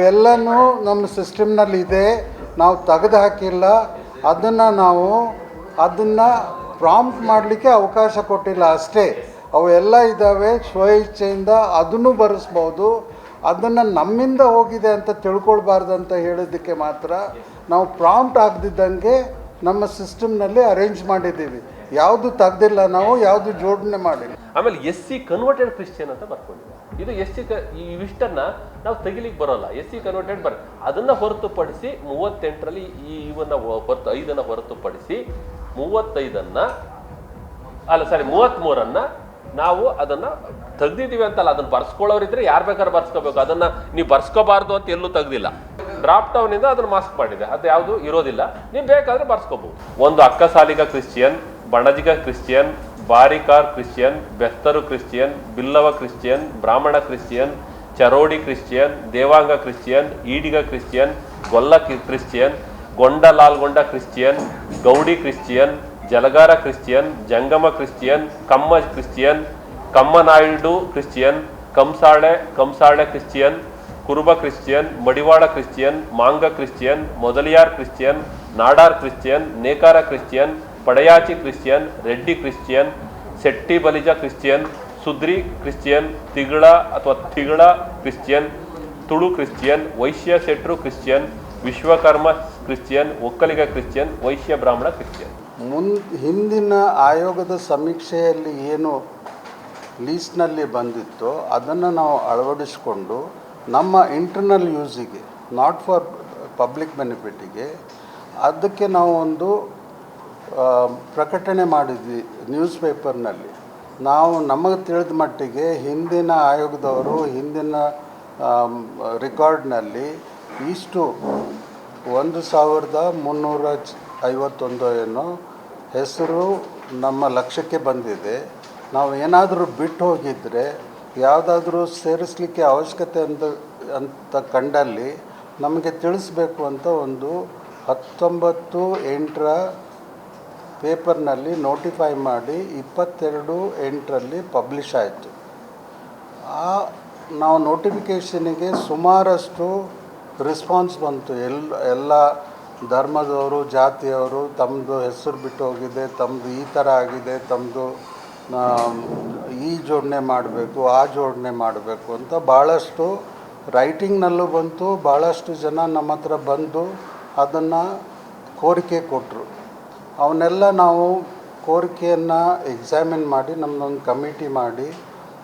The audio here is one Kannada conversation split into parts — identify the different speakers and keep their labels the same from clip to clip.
Speaker 1: ಅವೆಲ್ಲನೂ ನಮ್ಮ ಸಿಸ್ಟಮ್ನಲ್ಲಿ ಇದೆ. ನಾವು ತೆಗೆದು ಹಾಕಿಲ್ಲ. ಅದನ್ನು ನಾವು ಅದನ್ನು ಪ್ರಾಂಪ್ಟ್ ಮಾಡಲಿಕ್ಕೆ ಅವಕಾಶ ಕೊಟ್ಟಿಲ್ಲ ಅಷ್ಟೇ. ಅವೆಲ್ಲ ಇದ್ದಾವೆ, ಸ್ವಇಚ್ಛೆಯಿಂದ ಅದನ್ನು ಬರೆಸ್ಬೋದು. ಅದನ್ನು ನಮ್ಮಿಂದ ಹೋಗಿದೆ ಅಂತ ತಿಳ್ಕೊಳ್ಬಾರ್ದು ಅಂತ ಹೇಳೋದಕ್ಕೆ ಮಾತ್ರ ನಾವು ಪ್ರಾಂಪ್ಟ್ ಆಗದಿದ್ದಂಗೆ ನಮ್ಮ ಸಿಸ್ಟಮ್ನಲ್ಲಿ ಅರೇಂಜ್ ಮಾಡಿದ್ದೀವಿ. ಯಾವುದು ತೆಗ್ದಿಲ್ಲ ನಾವು, ಯಾವುದು ಜೋಡಣೆ ಮಾಡಿಲ್ಲ.
Speaker 2: ಆಮೇಲೆ ಎಸ್ ಸಿ ಕನ್ವರ್ಟೆಡ್ ಕ್ರಿಶ್ಚಿಯನ್ ಅಂತ ಬರ್ಕೊಂಡಿದೆ. ಇದು ಎಸ್ ಸಿ ಇವಿಷ್ಟನ್ನ ನಾವು ತೆಗಿಲಿಕ್ಕೆ ಬರೋಲ್ಲ. ಎಸ್ ಸಿ ಕನ್ವರ್ಟೆಡ್ ಬರ್, ಅದನ್ನು ಹೊರತುಪಡಿಸಿ ಮೂವತ್ತೆಂಟರಲ್ಲಿ ಈ ಇವನ್ನ ಹೊರತು, ಐದನ್ನು ಹೊರತುಪಡಿಸಿ ಮೂವತ್ತೈದನ್ನು, ಅಲ್ಲ ಸಾರಿ ಮೂವತ್ತ್ಮೂರನ್ನು ನಾವು ಅದನ್ನು ತೆಗ್ದಿದ್ದೀವಿ ಅಂತಲ್ಲ, ಅದನ್ನು ಬರ್ಸ್ಕೊಳ್ಳೋರಿದ್ರೆ ಯಾರು ಬೇಕಾದ್ರೆ ಬರ್ಸ್ಕೋಬೇಕು. ಅದನ್ನು ನೀವು ಬರ್ಸ್ಕೋಬಾರ್ದು ಅಂತ ಎಲ್ಲೂ ತೆಗ್ದಿಲ್ಲ. ಡ್ರಾಪ್ ಟೌನಿಂದ ಅದನ್ನ ಮಾಸ್ಕ್ ಮಾಡಿದೆ. ಅದು ಯಾವುದು ಇರೋದಿಲ್ಲ. ನೀವು ಬೇಕಾದರೆ ಬರ್ಸ್ಕೋಬಹುದು ಒಂದು Akkasaliga Christian, Banajiga Christian, Barikar Christian, ಬೆಸ್ತರು Christian, Billava Christian, Brahmana Christian Charodi Christian Devanga Christian Idiga Christian Golla ಕಿ- Christian Gonda Lalgonda Christian Gowdi Christian Jalagara Christian Jangama Christian Kamma Christian Kamma Naidu Christian Kansale Kansale Christian Kuruba Christian Madivala Christian Manga Christian Mudaliar Christian Nadar Christian Nekara Christian Padayachi Christian Reddy Christian Shetty Balija Christian Sudri Christian, Tigala ಅಥವಾ Tigala Christian, Tulu Christian, Vaishya Shetru Christian, Vishwakarma Christian, Vokkaliga Christian, Vaishya Brahmana Christian.
Speaker 1: ಮುನ್, ಹಿಂದಿನ ಆಯೋಗದ ಸಮೀಕ್ಷೆಯಲ್ಲಿ ಏನು ಲೀಸ್ಟ್ನಲ್ಲಿ ಬಂದಿತ್ತೋ ಅದನ್ನು ನಾವು ಅಳವಡಿಸಿಕೊಂಡು ನಮ್ಮ ಇಂಟರ್ನಲ್ ಯೂಸಿಗೆ ನಾಟ್ ಫಾರ್ ಪಬ್ಲಿಕ್ ಬೆನಿಫಿಟಿಗೆ ಅದಕ್ಕೆ ನಾವು ಒಂದು ಪ್ರಕಟಣೆ ಮಾಡಿದ್ವಿ ನ್ಯೂಸ್ ಪೇಪರ್ನಲ್ಲಿ ನಾವು ನಮಗೆ ತಿಳಿದ ಮಟ್ಟಿಗೆ ಹಿಂದಿನ ಆಯೋಗದವರು ಹಿಂದಿನ ರೆಕಾರ್ಡ್ನಲ್ಲಿ ಇಷ್ಟು ಒಂದು ಸಾವಿರದ ಮುನ್ನೂರ ಐವತ್ತೊಂದು ಏನೋ ಹೆಸರು ನಮ್ಮ ಲಕ್ಷ್ಯಕ್ಕೆ ಬಂದಿದೆ. ನಾವು ಏನಾದರೂ ಬಿಟ್ಟು ಹೋಗಿದ್ದರೆ ಯಾವುದಾದ್ರೂ ಸೇರಿಸಲಿಕ್ಕೆ ಅವಶ್ಯಕತೆ ಅಂತ ಅಂತ ಕಂಡಲ್ಲಿ ನಮಗೆ ತಿಳಿಸ್ಬೇಕು ಅಂತ ಒಂದು ಹತ್ತೊಂಬತ್ತು ಎಂಟರ ಪೇಪರ್ನಲ್ಲಿ ನೋಟಿಫೈ ಮಾಡಿ ಇಪ್ಪತ್ತೆರಡು ಎಂಟರಲ್ಲಿ ಪಬ್ಲಿಷ್ ಆಯಿತು. ಆ, ನಾವು ನೋಟಿಫಿಕೇಷನಿಗೆ ಸುಮಾರಷ್ಟು ರೆಸ್ಪಾನ್ಸ್ ಬಂತು. ಎಲ್, ಎಲ್ಲ ಧರ್ಮದವರು, ಜಾತಿಯವರು ತಮ್ಮದು ಹೆಸರು ಬಿಟ್ಟು ಹೋಗಿದೆ ತಮ್ಮದು ಈ ಥರ ಆಗಿದೆ ತಮ್ಮದು ಈ ಜೋಡಣೆ ಮಾಡಬೇಕು, ಆ ಜೋಡಣೆ ಮಾಡಬೇಕು ಅಂತ ಭಾಳಷ್ಟು ರೈಟಿಂಗ್ನಲ್ಲೂ ಬಂತು. ಭಾಳಷ್ಟು ಜನ ನಮ್ಮ ಹತ್ರ ಬಂದು ಅದನ್ನು ಕೋರಿಕೆ ಕೊಟ್ಟರು ಅವನ್ನೆಲ್ಲ ನಾವು ಕೋರಿಕೆಯನ್ನು ಎಕ್ಸಾಮಿನ್ ಮಾಡಿ ನಮ್ಮದೊಂದು ಕಮಿಟಿ ಮಾಡಿ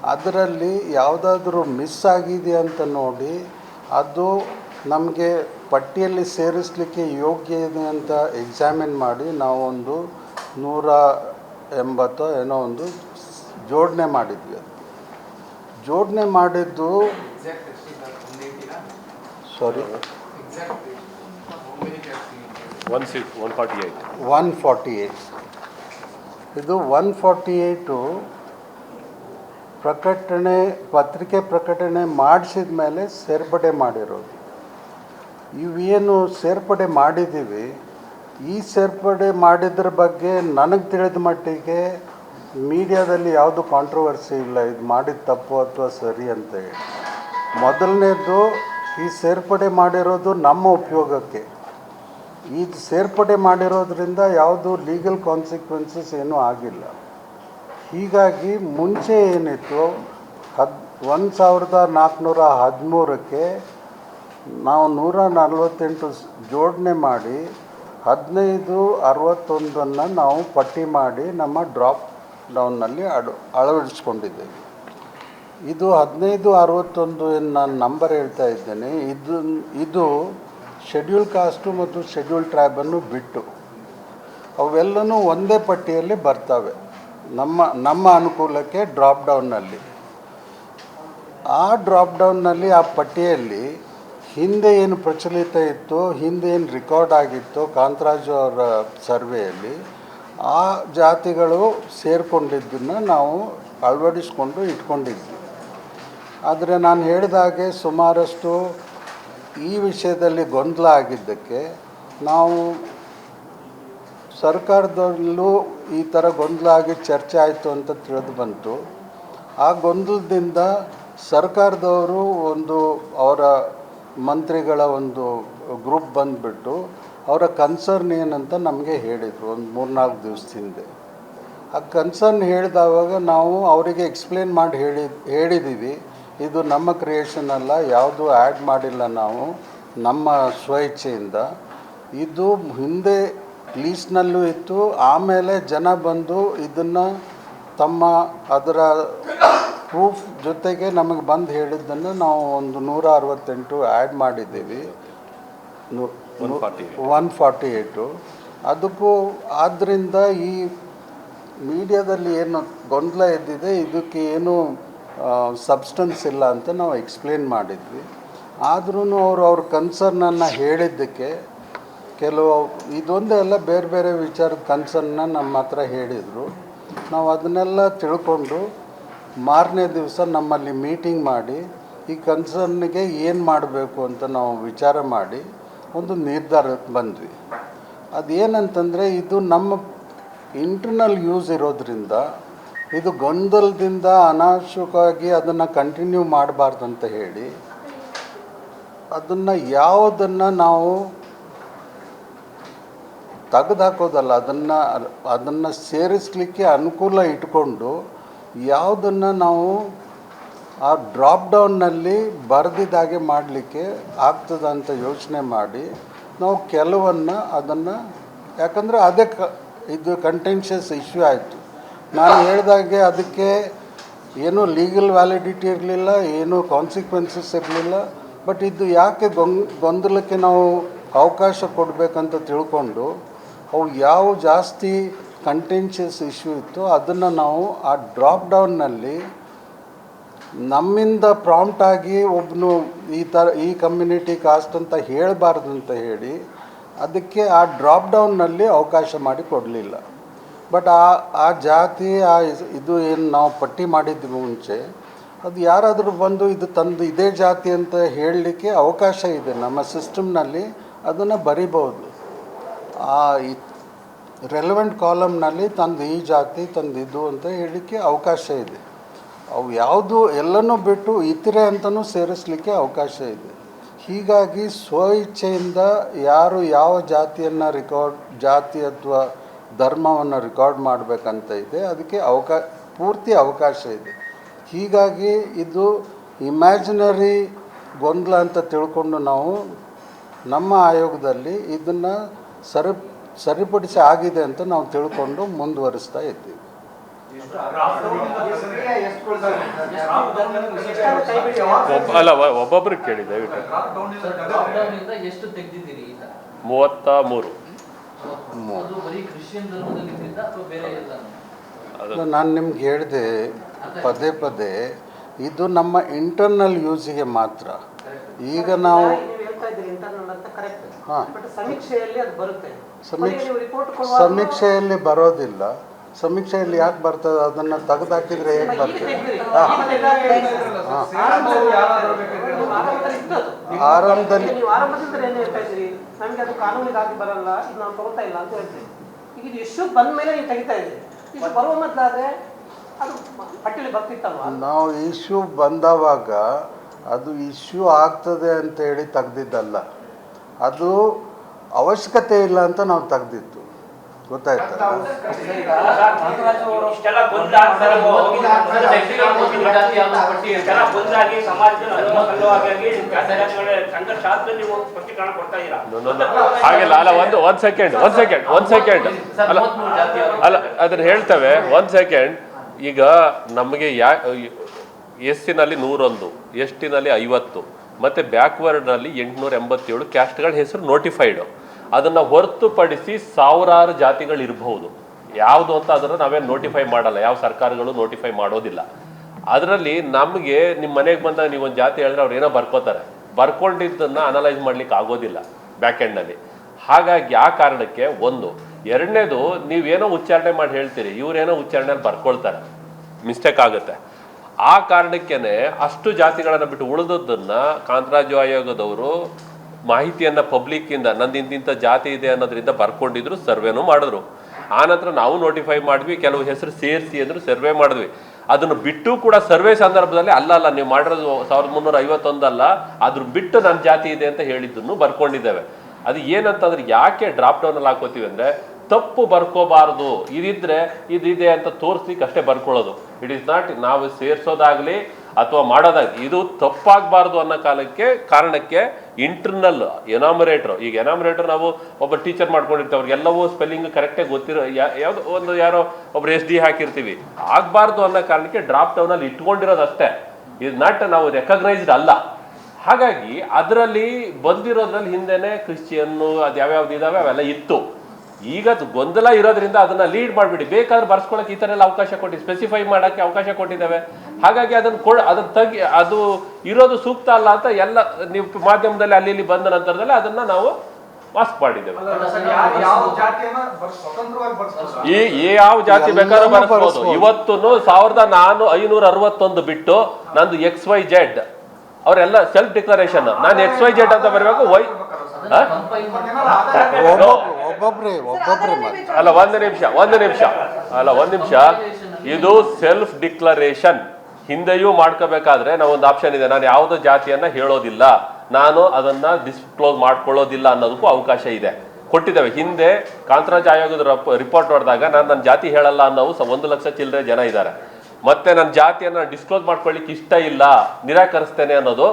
Speaker 1: ಅದರಲ್ಲಿ ಯಾವುದಾದ್ರೂ ಮಿಸ್ ಆಗಿದೆ ಅಂತ ನೋಡಿ ಅದು ನಮಗೆ ಪಟ್ಟಿಯಲ್ಲಿ ಸೇರಿಸಲಿಕ್ಕೆ ಯೋಗ್ಯ ಇದೆ ಅಂತ ಎಕ್ಸಾಮಿನ್ ಮಾಡಿ ನಾವೊಂದು ನೂರ ಎಂಬತ್ತೋ ಏನೋ ಒಂದು ಜೋಡಣೆ ಮಾಡಿದ್ವಿ ಅದು. ಜೋಡಣೆ ಮಾಡಿದ್ದು sorry
Speaker 2: one six one forty eight
Speaker 1: one forty eight ಇದು ಒನ್ ಫಾರ್ಟಿ ಏಯ್ಟು ಪ್ರಕಟಣೆ, ಪತ್ರಿಕೆ ಪ್ರಕಟಣೆ ಮಾಡಿಸಿದ ಮೇಲೆ ಸೇರ್ಪಡೆ ಮಾಡಿರೋದು. ಇವೇನು ಸೇರ್ಪಡೆ ಮಾಡಿದ್ದೀವಿ, ಈ ಸೇರ್ಪಡೆ ಮಾಡಿದ್ರ ಬಗ್ಗೆ ನನಗೆ ತಿಳಿದ ಮಟ್ಟಿಗೆ ಮೀಡಿಯಾದಲ್ಲಿ ಯಾವುದು ಕಾಂಟ್ರವರ್ಸಿ ಇಲ್ಲ, ಇದು ಮಾಡಿದ ತಪ್ಪು ಅಥವಾ ಸರಿ ಅಂತ ಹೇಳಿ. ಮೊದಲನೇದು ಈ ಸೇರ್ಪಡೆ ಮಾಡಿರೋದು ನಮ್ಮ ಉಪಯೋಗಕ್ಕೆ. ಈ ಸೇರ್ಪಡೆ ಮಾಡಿರೋದ್ರಿಂದ ಯಾವುದು ಲೀಗಲ್ ಕಾನ್ಸಿಕ್ವೆನ್ಸಸ್ ಏನೂ ಆಗಿಲ್ಲ. ಹೀಗಾಗಿ ಮುಂಚೆ ಏನಿತ್ತು, ಹದ್, ಒಂದು ಸಾವಿರದ ನಾಲ್ಕುನೂರ ಹದಿಮೂರಕ್ಕೆ ನಾವು ನೂರ ನಲವತ್ತೆಂಟು ಜೋಡಣೆ ಮಾಡಿ, ಹದಿನೈದು ಅರವತ್ತೊಂದನ್ನು ನಾವು ಪಟ್ಟಿ ಮಾಡಿ ನಮ್ಮ ಡ್ರಾಪ್ ಡೌನ್ನಲ್ಲಿ ಅಡು, ಅಳವಡಿಸ್ಕೊಂಡಿದ್ದೇವೆ. ಇದು ಹದಿನೈದು ಅರವತ್ತೊಂದು ಏನು ನಾನು ನಂಬರ್ ಹೇಳ್ತಾ ಇದ್ದೇನೆ. ಇದು ಇದು ಶೆಡ್ಯೂಲ್ ಕಾಸ್ಟು ಮತ್ತು ಶೆಡ್ಯೂಲ್ ಟ್ರೈಬನ್ನು ಬಿಟ್ಟು ಅವೆಲ್ಲನೂ ಒಂದೇ ಪಟ್ಟಿಯಲ್ಲಿ ಬರ್ತವೆ. ನಮ್ಮ ನಮ್ಮ ಅನುಕೂಲಕ್ಕೆ ಡ್ರಾಪ್ ಡೌನ್ನಲ್ಲಿ ಆ ಡ್ರಾಪ್ ಡೌನ್ನಲ್ಲಿ ಆ ಪಟ್ಟಿಯಲ್ಲಿ ಹಿಂದೆ ಏನು ಪ್ರಚಲಿತ ಇತ್ತು, ಹಿಂದೆ ಏನು ರೆಕಾರ್ಡ್ ಆಗಿತ್ತು ಕಾಂತರಾಜು ಅವರ ಸರ್ವೆಯಲ್ಲಿ ಆ ಜಾತಿಗಳು ಸೇರಿಕೊಂಡಿದ್ದನ್ನು ನಾವು ಅಳವಡಿಸ್ಕೊಂಡು ಇಟ್ಕೊಂಡಿದ್ವಿ. ಆದರೆ ನಾನು ಹೇಳಿದಾಗೆ ಸುಮಾರಷ್ಟು ಈ ವಿಷಯದಲ್ಲಿ ಗೊಂದಲ ಆಗಿದ್ದಕ್ಕೆ ನಾವು ಸರ್ಕಾರದಲ್ಲೂ ಈ ಥರ ಗೊಂದಲ ಆಗಿ ಚರ್ಚೆ ಆಯಿತು ಅಂತ ತಿಳಿದು ಬಂತು. ಆ ಗೊಂದಲದಿಂದ ಸರ್ಕಾರದವರು ಒಂದು ಅವರ ಮಂತ್ರಿಗಳ ಒಂದು ಗ್ರೂಪ್ ಬಂದುಬಿಟ್ಟು ಅವರ ಕನ್ಸರ್ನ್ ಏನಂತ ನಮಗೆ ಹೇಳಿದರು ಒಂದು ಮೂರ್ನಾಲ್ಕು ದಿವಸ ಹಿಂದೆ. ಆ ಕನ್ಸರ್ನ್ ಹೇಳಿದವಾಗ ನಾವು ಅವರಿಗೆ ಎಕ್ಸ್ಪ್ಲೇನ್ ಮಾಡಿ ಹೇಳಿ ಹೇಳಿದ್ದೀವಿ ಇದು ನಮ್ಮ ಕ್ರಿಯೇಷನ್ ಅಲ್ಲ, ಯಾವುದು ಆ್ಯಡ್ ಮಾಡಿಲ್ಲ ನಾವು, ನಮ್ಮ ಸ್ವಇಚ್ಛೆಯಿಂದ ಇದು ಹಿಂದೆ ಲೀಸ್ನಲ್ಲೂ ಇತ್ತು, ಆಮೇಲೆ ಜನ ಬಂದು ಇದನ್ನು ತಮ್ಮ ಅದರ ಪ್ರೂಫ್ ಜೊತೆಗೆ ನಮಗೆ ಬಂದು ಹೇಳಿದ್ದನ್ನು ನಾವು ಒಂದು ನೂರ ಅರವತ್ತೆಂಟು ಆ್ಯಡ್ ಮಾಡಿದ್ದೀವಿ ಒನ್ ಫಾರ್ಟಿ ಏಯ್ಟು ಅದಕ್ಕೂ ಆದ್ದರಿಂದ ಈ ಮೀಡಿಯಾದಲ್ಲಿ ಏನು ಗೊಂದಲ ಎದ್ದಿದೆ ಇದಕ್ಕೆ ಏನು ಸಬ್ಸ್ಟೆನ್ಸ್ ಇಲ್ಲ ಅಂತ ನಾವು ಎಕ್ಸ್ಪ್ಲೇನ್ ಮಾಡಿದ್ವಿ. ಆದ್ರೂ ಅವರು ಅವ್ರ ಕನ್ಸರ್ನನ್ನು ಹೇಳಿದ್ದಕ್ಕೆ ಕೆಲವು ಇದೊಂದೇ ಎಲ್ಲ ಬೇರೆ ಬೇರೆ ವಿಚಾರದ ಕನ್ಸರ್ನ ನಮ್ಮ ಹತ್ರ ಹೇಳಿದರು. ನಾವು ಅದನ್ನೆಲ್ಲ ತಿಳ್ಕೊಂಡು ಮಾರನೇ ದಿವಸ ನಮ್ಮಲ್ಲಿ ಮೀಟಿಂಗ್ ಮಾಡಿ, ಈ ಕನ್ಸರ್ನಿಗೆ ಏನು ಮಾಡಬೇಕು ಅಂತ ನಾವು ವಿಚಾರ ಮಾಡಿ ಒಂದು ನಿರ್ಧಾರಕ್ಕೆ ಬಂದ್ವಿ. ಅದೇನಂತಂದರೆ, ಇದು ನಮ್ಮ ಇಂಟರ್ನಲ್ ಯೂಸ್ ಇರೋದ್ರಿಂದ ಇದು ಗೊಂದಲದಿಂದ ಅನಾವಶ್ಯಕವಾಗಿ ಅದನ್ನು ಕಂಟಿನ್ಯೂ ಮಾಡಬಾರ್ದು ಅಂತ ಹೇಳಿ, ಅದನ್ನು ಯಾವುದನ್ನು ನಾವು ತೆಗೆದು ಹಾಕೋದಲ್ಲ, ಅದನ್ನು ಅದನ್ನು ಸೇರಿಸಲಿಕ್ಕೆ ಅನುಕೂಲ ಇಟ್ಕೊಂಡು ಯಾವುದನ್ನು ನಾವು ಆ ಡ್ರಾಪ್ ಡೌನ್ನಲ್ಲಿ ಬರೆದಿದ್ದಾಗೆ ಮಾಡಲಿಕ್ಕೆ ಆಗ್ತದೆ ಅಂತ ಯೋಚನೆ ಮಾಡಿ ನಾವು ಕೆಲವನ್ನು ಅದನ್ನು, ಯಾಕಂದರೆ ಅದೇ ಕ, ಇದು ಕಂಟೆನ್ಷಿಯಸ್ ಇಶ್ಯೂ ಆಯಿತು. ನಾನು ಹೇಳಿದಾಗೆ ಅದಕ್ಕೆ ಏನೂ ಲೀಗಲ್ ವ್ಯಾಲಿಡಿಟಿ ಇರಲಿಲ್ಲ, ಏನೂ ಕಾನ್ಸಿಕ್ವೆನ್ಸಸ್ ಇರಲಿಲ್ಲ. ಬಟ್ ಇದು ಯಾಕೆ ಗೊಂದಲಕ್ಕೆ ನಾವು ಅವಕಾಶ ಕೊಡಬೇಕಂತ ತಿಳ್ಕೊಂಡು ಅವು ಯಾವ ಜಾಸ್ತಿ ಕಂಟೆನ್ಷಿಯಸ್ ಇಶ್ಯೂ ಇತ್ತು ಅದನ್ನು ನಾವು ಆ ಡ್ರಾಪ್ ಡೌನ್ನಲ್ಲಿ ನಮ್ಮಿಂದ ಪ್ರಾಂಪ್ಟ್ ಆಗಿ ಒಬ್ಬನು ಈ ಥರ ಈ ಕಮ್ಯುನಿಟಿ ಕಾಸ್ಟ್ ಅಂತ ಹೇಳಬಾರ್ದು ಅಂತ ಹೇಳಿ ಅದಕ್ಕೆ ಆ ಡ್ರಾಪ್ ಡೌನ್ನಲ್ಲಿ ಅವಕಾಶ ಮಾಡಿ ಕೊಡಲಿಲ್ಲ. ಬಟ್ ಆ ಆ ಜಾತಿ, ಆ ಇದು ಏನು ನಾವು ಪಟ್ಟಿ ಮಾಡಿದ್ವಿ ಮುಂಚೆ, ಅದು ಯಾರಾದರೂ ಬಂದು ಇದು ತಂದು ಇದೇ ಜಾತಿ ಅಂತ ಹೇಳಲಿಕ್ಕೆ ಅವಕಾಶ ಇದೆ. ನಮ್ಮ ಸಿಸ್ಟಮ್ನಲ್ಲಿ ಅದನ್ನು ಬರಿಬೋದು ಆ ರೆಲೆವೆಂಟ್ ಕಾಲಮ್ನಲ್ಲಿ ತಂದು ಈ ಜಾತಿ, ತಂದು ಇದು ಅಂತ ಹೇಳಲಿಕ್ಕೆ ಅವಕಾಶ ಇದೆ. ಅವು ಯಾವುದು ಎಲ್ಲನೂ ಬಿಟ್ಟು ಇತರೆ ಅಂತಲೂ ಸೇರಿಸಲಿಕ್ಕೆ ಅವಕಾಶ ಇದೆ. ಹೀಗಾಗಿ ಸ್ವಇಚ್ಛೆಯಿಂದ ಯಾರು ಯಾವ ಜಾತಿಯನ್ನು ರೆಕಾರ್ಡ್ ಜಾತಿ ಅಥವಾ ಧರ್ಮವನ್ನು ರೆಕಾರ್ಡ್ ಮಾಡಬೇಕಂತ ಇದೆ ಅದಕ್ಕೆ ಅವಕಾ ಪೂರ್ತಿ ಅವಕಾಶ ಇದೆ. ಹೀಗಾಗಿ ಇದು ಇಮ್ಯಾಜಿನರಿ ಗೊಂದಲ ಅಂತ ತಿಳ್ಕೊಂಡು ನಾವು ನಮ್ಮ ಆಯೋಗದಲ್ಲಿ ಇದನ್ನು ಸರಿ ಸರಿಪಡಿಸಿ ಆಗಿದೆ ಅಂತ ನಾವು ತಿಳ್ಕೊಂಡು ಮುಂದುವರಿಸ್ತಾ ಇದ್ದೀವಿ.
Speaker 2: ಅಲ್ಲ ಒಬ್ಬೊಬ್ರಿಗೆ ಕೇಳಿ ದಯವಿಟ್ಟು. ಮೂವತ್ತ ಮೂರು.
Speaker 1: ನಾನು ನಿಮ್ಗೆ ಹೇಳಿದೆ ಪದೇ ಪದೇ ಇದು ನಮ್ಮ ಇಂಟರ್ನಲ್ ಯೂಸಿಗೆ ಮಾತ್ರ. ಈಗ ನಾವು
Speaker 3: ನೀವು ಹೇಳ್ತಾ ಇಂಟರ್ನಲ್ ಅಂತ? ಕರೆಕ್ಟ್
Speaker 1: ಹಾ.
Speaker 3: ಬಟ್ ಸಮೀಕ್ಷೆಯಲ್ಲಿ ಅದು ಬರುತ್ತೆ.
Speaker 1: ಸಮೀಕ್ಷೆ ಸಮೀಕ್ಷೆಯಲ್ಲಿ ಬರೋದಿಲ್ಲ. ಸಮೀಕ್ಷೆಯಲ್ಲಿ ಯಾಕೆ ಬರ್ತದೆ ಅದನ್ನು ತೆಗೆದಾಕಿದ್ರೆ ಹೇಗೆ ಬರ್ತದೆ. ಹಾಂ.
Speaker 3: ಆರಂಭದಲ್ಲಿ ನಮಗೆ ಅದು ಕಾನೂನಿಗಾಗಿ ಬರಲ್ಲ, ಇದು ನಾವು ತಗೊಳ್ತಾ ಇಲ್ಲ ಅಂತ ಹೇಳ್ತೀವಿ ಈಗ ಇದು ಇಶ್ಯೂ ಬಂದ ಮೇಲೆ ನೀವು ತೆಗಿತಾ ಇದ್ದೀವಿ ಇದು ಬರುವ ಮೊದಲಾದ್ರೆ ಅದು ಪಟ್ಟಿಯಲ್ಲಿ ಬರ್ತಿತ್ತಲ್ವ?
Speaker 1: ನಾವು ಇಶ್ಯೂ ಬಂದವಾಗ ಅದು ಇಶ್ಯೂ ಆಗ್ತದೆ ಅಂತ ಹೇಳಿ ತೆಗ್ದಿದ್ದಲ್ಲ. ಅದು ಅವಶ್ಯಕತೆ ಇಲ್ಲ ಅಂತ ನಾವು ತೆಗ್ದಿತ್ತು ಗೊತ್ತಾಯ್ತಾ.
Speaker 4: ಹೋಗಿಲ್ಲ ಅಲ್ಲೋ
Speaker 2: ಒಂದು ಒಂದ್ ಸೆಕೆಂಡ್ ಒಂದ್ ಸೆಕೆಂಡ್ ಒಂದ್ ಸೆಕೆಂಡ್ ಅಲ್ಲ ಅಲ್ಲ ಅದನ್ನ ಹೇಳ್ತೇವೆ ಒಂದ್ ಸೆಕೆಂಡ್ ಈಗ ನಮಗೆ ಯಾ ಎಸ್ಟಿನಲ್ಲಿ ನಲ್ಲಿ ನೂರೊಂದು ಎಸ್ ಟಿನಲ್ಲಿ ಐವತ್ತು ಮತ್ತೆ ಬ್ಯಾಕ್ವರ್ಡ್ನಲ್ಲಿ ಎಂಟುನೂರ ಎಂಬತ್ತೇಳು ಕ್ಯಾಸ್ಟ್ಗಳ ಹೆಸರು ನೋಟಿಫೈಡ್ ಅದನ್ನ ಹೊರತುಪಡಿಸಿ ಸಾವಿರಾರು ಜಾತಿಗಳು ಇರಬಹುದು. ಯಾವುದು ಅಂತ ಅದನ್ನು ನಾವೇನು ನೋಟಿಫೈ ಮಾಡಲ್ಲ. ಯಾವ ಸರ್ಕಾರಗಳು ನೋಟಿಫೈ ಮಾಡೋದಿಲ್ಲ. ಅದರಲ್ಲಿ ನಮಗೆ ನಿಮ್ಮ ಮನೆಗೆ ಬಂದಾಗ ನೀವು ಒಂದು ಜಾತಿ ಹೇಳಿದ್ರೆ ಅವ್ರು ಏನೋ ಬರ್ಕೋತಾರೆ. ಬರ್ಕೊಂಡಿದ್ದನ್ನ ಅನಲೈಸ್ ಮಾಡ್ಲಿಕ್ಕೆ ಆಗೋದಿಲ್ಲ ಬ್ಯಾಕ್ ಎಂಡಲ್ಲಿ ಹಾಗಾಗಿ ಆ ಕಾರಣಕ್ಕೆ ಒಂದು. ಎರಡನೇದು ನೀವೇನೋ ಉಚ್ಚಾರಣೆ ಮಾಡಿ ಹೇಳ್ತೀರಿ. ಇವರೇನೋ ಉಚ್ಚಾರಣೆಯಲ್ಲಿ ಬರ್ಕೊಳ್ತಾರೆ. ಮಿಸ್ಟೇಕ್ ಆಗುತ್ತೆ. ಆ ಕಾರಣಕ್ಕೇನೆ ಅಷ್ಟು ಜಾತಿಗಳನ್ನು ಬಿಟ್ಟು ಉಳಿದದ್ದನ್ನು ಕಾಂತರಾಜು ಆಯೋಗದವರು ಮಾಹಿತಿಯನ್ನ ಪಬ್ಲಿಕ್ಕಿಂದ ನಂದು ಇಂತಿಂಥ ಜಾತಿ ಇದೆ ಅನ್ನೋದರಿಂದ ಬರ್ಕೊಂಡಿದ್ರು ಸರ್ವೇನೂ ಮಾಡಿದ್ರು. ಆನಂತರ ನಾವು ನೋಟಿಫೈ ಮಾಡಿದ್ವಿ, ಕೆಲವು ಹೆಸರು ಸೇರಿಸಿ ಅಂದ್ರು ಸರ್ವೆ ಮಾಡಿದ್ವಿ. ಅದನ್ನು ಬಿಟ್ಟು ಕೂಡ ಸರ್ವೆ ಸಂದರ್ಭದಲ್ಲಿ ಅಲ್ಲ ಅಲ್ಲ, ನೀವು ಮಾಡಿರೋದು ಸಾವಿರದ ಮುನ್ನೂರ ಐವತ್ತೊಂದಲ್ಲ, ಅದ್ರ ಬಿಟ್ಟು ನನ್ನ ಜಾತಿ ಇದೆ ಅಂತ ಹೇಳಿದ್ದನ್ನು ಬರ್ಕೊಂಡಿದ್ದೇವೆ. ಅದು ಏನಂತಂದ್ರೆ ಯಾಕೆ ಡ್ರಾಪ್ ಡೌನ್ ಅಲ್ಲಿ ಹಾಕೋತೀವಿ ಅಂದ್ರೆ, ತಪ್ಪು ಬರ್ಕೋಬಾರದು. ಇದಿದ್ರೆ ಇದಿದೆ ಅಂತ ತೋರಿಸ್ಲಿಕ್ಕೆ ಅಷ್ಟೇ ಬರ್ಕೊಳ್ಳೋದು. ಇಟ್ ಇಸ್ ನಾಟ್ ನಾವು ಸೇರ್ಸೋದಾಗ್ಲಿ ಅಥವಾ ಮಾಡೋದಾಗ ಇದು ತಪ್ಪಾಗಬಾರ್ದು ಅನ್ನೋ ಕಾಲಕ್ಕೆ, ಕಾರಣಕ್ಕೆ ಇಂಟರ್ನಲ್ ಎನಾಮರೇಟರ್ ಈಗ ಎನಾಮರೇಟರ್ ನಾವು ಒಬ್ಬ ಟೀಚರ್ ಮಾಡ್ಕೊಂಡಿರ್ತೀವಿ, ಅವ್ರಿಗೆಲ್ಲವೂ ಸ್ಪೆಲ್ಲಿಂಗ್ ಕರೆಕ್ಟಾಗಿ ಗೊತ್ತಿರೋ ಯಾವ್ದು ಒಂದು ಯಾರೋ ಒಬ್ರು ಎಸ್ ಡಿ ಹಾಕಿರ್ತೀವಿ. ಆಗಬಾರ್ದು ಅನ್ನೋ ಕಾರಣಕ್ಕೆ ಡ್ರಾಪ್ ಡೌನಲ್ಲಿ ಇಟ್ಕೊಂಡಿರೋದು ಅಷ್ಟೇ. ಇದು ನಾಟ್ ನಾವು ರೆಕಗ್ನೈಸ್ಡ್ ಅಲ್ಲ. ಹಾಗಾಗಿ ಅದರಲ್ಲಿ ಬಂದಿರೋದ್ರಲ್ಲಿ ಹಿಂದೆನೆ ಕ್ರಿಶ್ಚಿಯನ್ನು ಅದು ಯಾವ್ಯಾವ್ದು ಇದಾವೆ ಅವೆಲ್ಲ ಇತ್ತು. ಈಗ ಅದು ಗೊಂದಲ ಇರೋದ್ರಿಂದ ಅದನ್ನ ಲೀಡ್ ಮಾಡಿಬಿಡಿ. ಬೇಕಾದ್ರೆ ಬರ್ಸ್ಕೊಳಕ್ಕೆ ಈ ಥರ ಎಲ್ಲ ಅವಕಾಶ ಕೊಟ್ಟಿ ಸ್ಪೆಸಿಫೈ ಮಾಡೋಕ್ಕೆ ಅವಕಾಶ ಕೊಟ್ಟಿದ್ದಾವೆ. ಹಾಗಾಗಿ ಅದನ್ನ ಕೊಡ್ ಅದನ್ನ ತಗ್ಗಿ ಅದು ಇರೋದು ಸೂಕ್ತ ಅಲ್ಲ ಅಂತ ಎಲ್ಲ ನೀವು ಮಾಧ್ಯಮದಲ್ಲಿ ಅಲ್ಲಿ ಇಲ್ಲಿ ಬಂದ ನಂತರದಲ್ಲಿ ಅದನ್ನ ನಾವು ಮಾಸ್ಕ್ ಮಾಡಿದ್ದೇವೆ.
Speaker 5: ಯಾವ ಜಾತಿಯನ್ನ ಸ್ವತಂತ್ರವಾಗಿ ಬರ್ಸ್ಬೋದು
Speaker 2: ಈ ಯಾವ ಜಾತಿ ಬೇಕಾದ್ರೂ ಬರ್ಸ್ಬೋದು. ಇವತ್ತು ಸಾವಿರದ ನಾನು ಐನೂರ ಅರವತ್ತೊಂದು ಬಿಟ್ಟು ನಂದು ಎಕ್ಸ್ ವೈ ಜೆಡ್ ಅವರೆಲ್ಲ ಸೆಲ್ಫ್ ಡಿಕ್ಲರೇಷನ್ ನಾನು ಎಕ್ಸ್ ವೈ ಜೆಡ್ ಅಂತ ಬರಬೇಕು ವೈ
Speaker 1: ಒಬ್ಬೊಬ್ರು ಒಬ್ಬೊಬ್ರೆ
Speaker 2: ಅಲ್ಲ ಒಂದು ನಿಮಿಷ ಒಂದು ನಿಮಿಷ. ಅಲ್ಲ ಒಂದು ನಿಮಿಷ. ಇದು ಸೆಲ್ಫ್ ಡಿಕ್ಲರೇಷನ್ ಹಿಂದೆಯೂ ಮಾಡ್ಕೋಬೇಕಾದ್ರೆ ನಾವು ಒಂದು ಆಪ್ಷನ್ ಇದೆ. ನಾನು ಯಾವುದೋ ಜಾತಿಯನ್ನ ಹೇಳೋದಿಲ್ಲ. ನಾನು ಅದನ್ನ ಡಿಸ್ಕ್ಲೋಸ್ ಮಾಡ್ಕೊಳ್ಳೋದಿಲ್ಲ ಅನ್ನೋದಕ್ಕೂ ಅವಕಾಶ ಇದೆ. ಕೊಟ್ಟಿದ್ದಾವೆ. ಹಿಂದೆ ಕಾಂತರಾಜ್ ಆಯೋಗದ ರಿಪೋರ್ಟ್ ನೋಡಿದಾಗ ನಾನು ನನ್ನ ಜಾತಿ ಹೇಳಲ್ಲ ಅನ್ನೋವು ಸ ಒಂದು ಲಕ್ಷ ಚಿಲ್ಲರೆ ಜನ ಇದ್ದಾರೆ. ಮತ್ತೆ ನನ್ನ ಜಾತಿಯನ್ನು ಡಿಸ್ಕ್ಲೋಸ್ ಮಾಡ್ಕೊಳ್ಳಿಕ್ಕೆ ಇಷ್ಟ ಇಲ್ಲ ನಿರಾಕರಿಸ್ತೇನೆ ಅನ್ನೋದು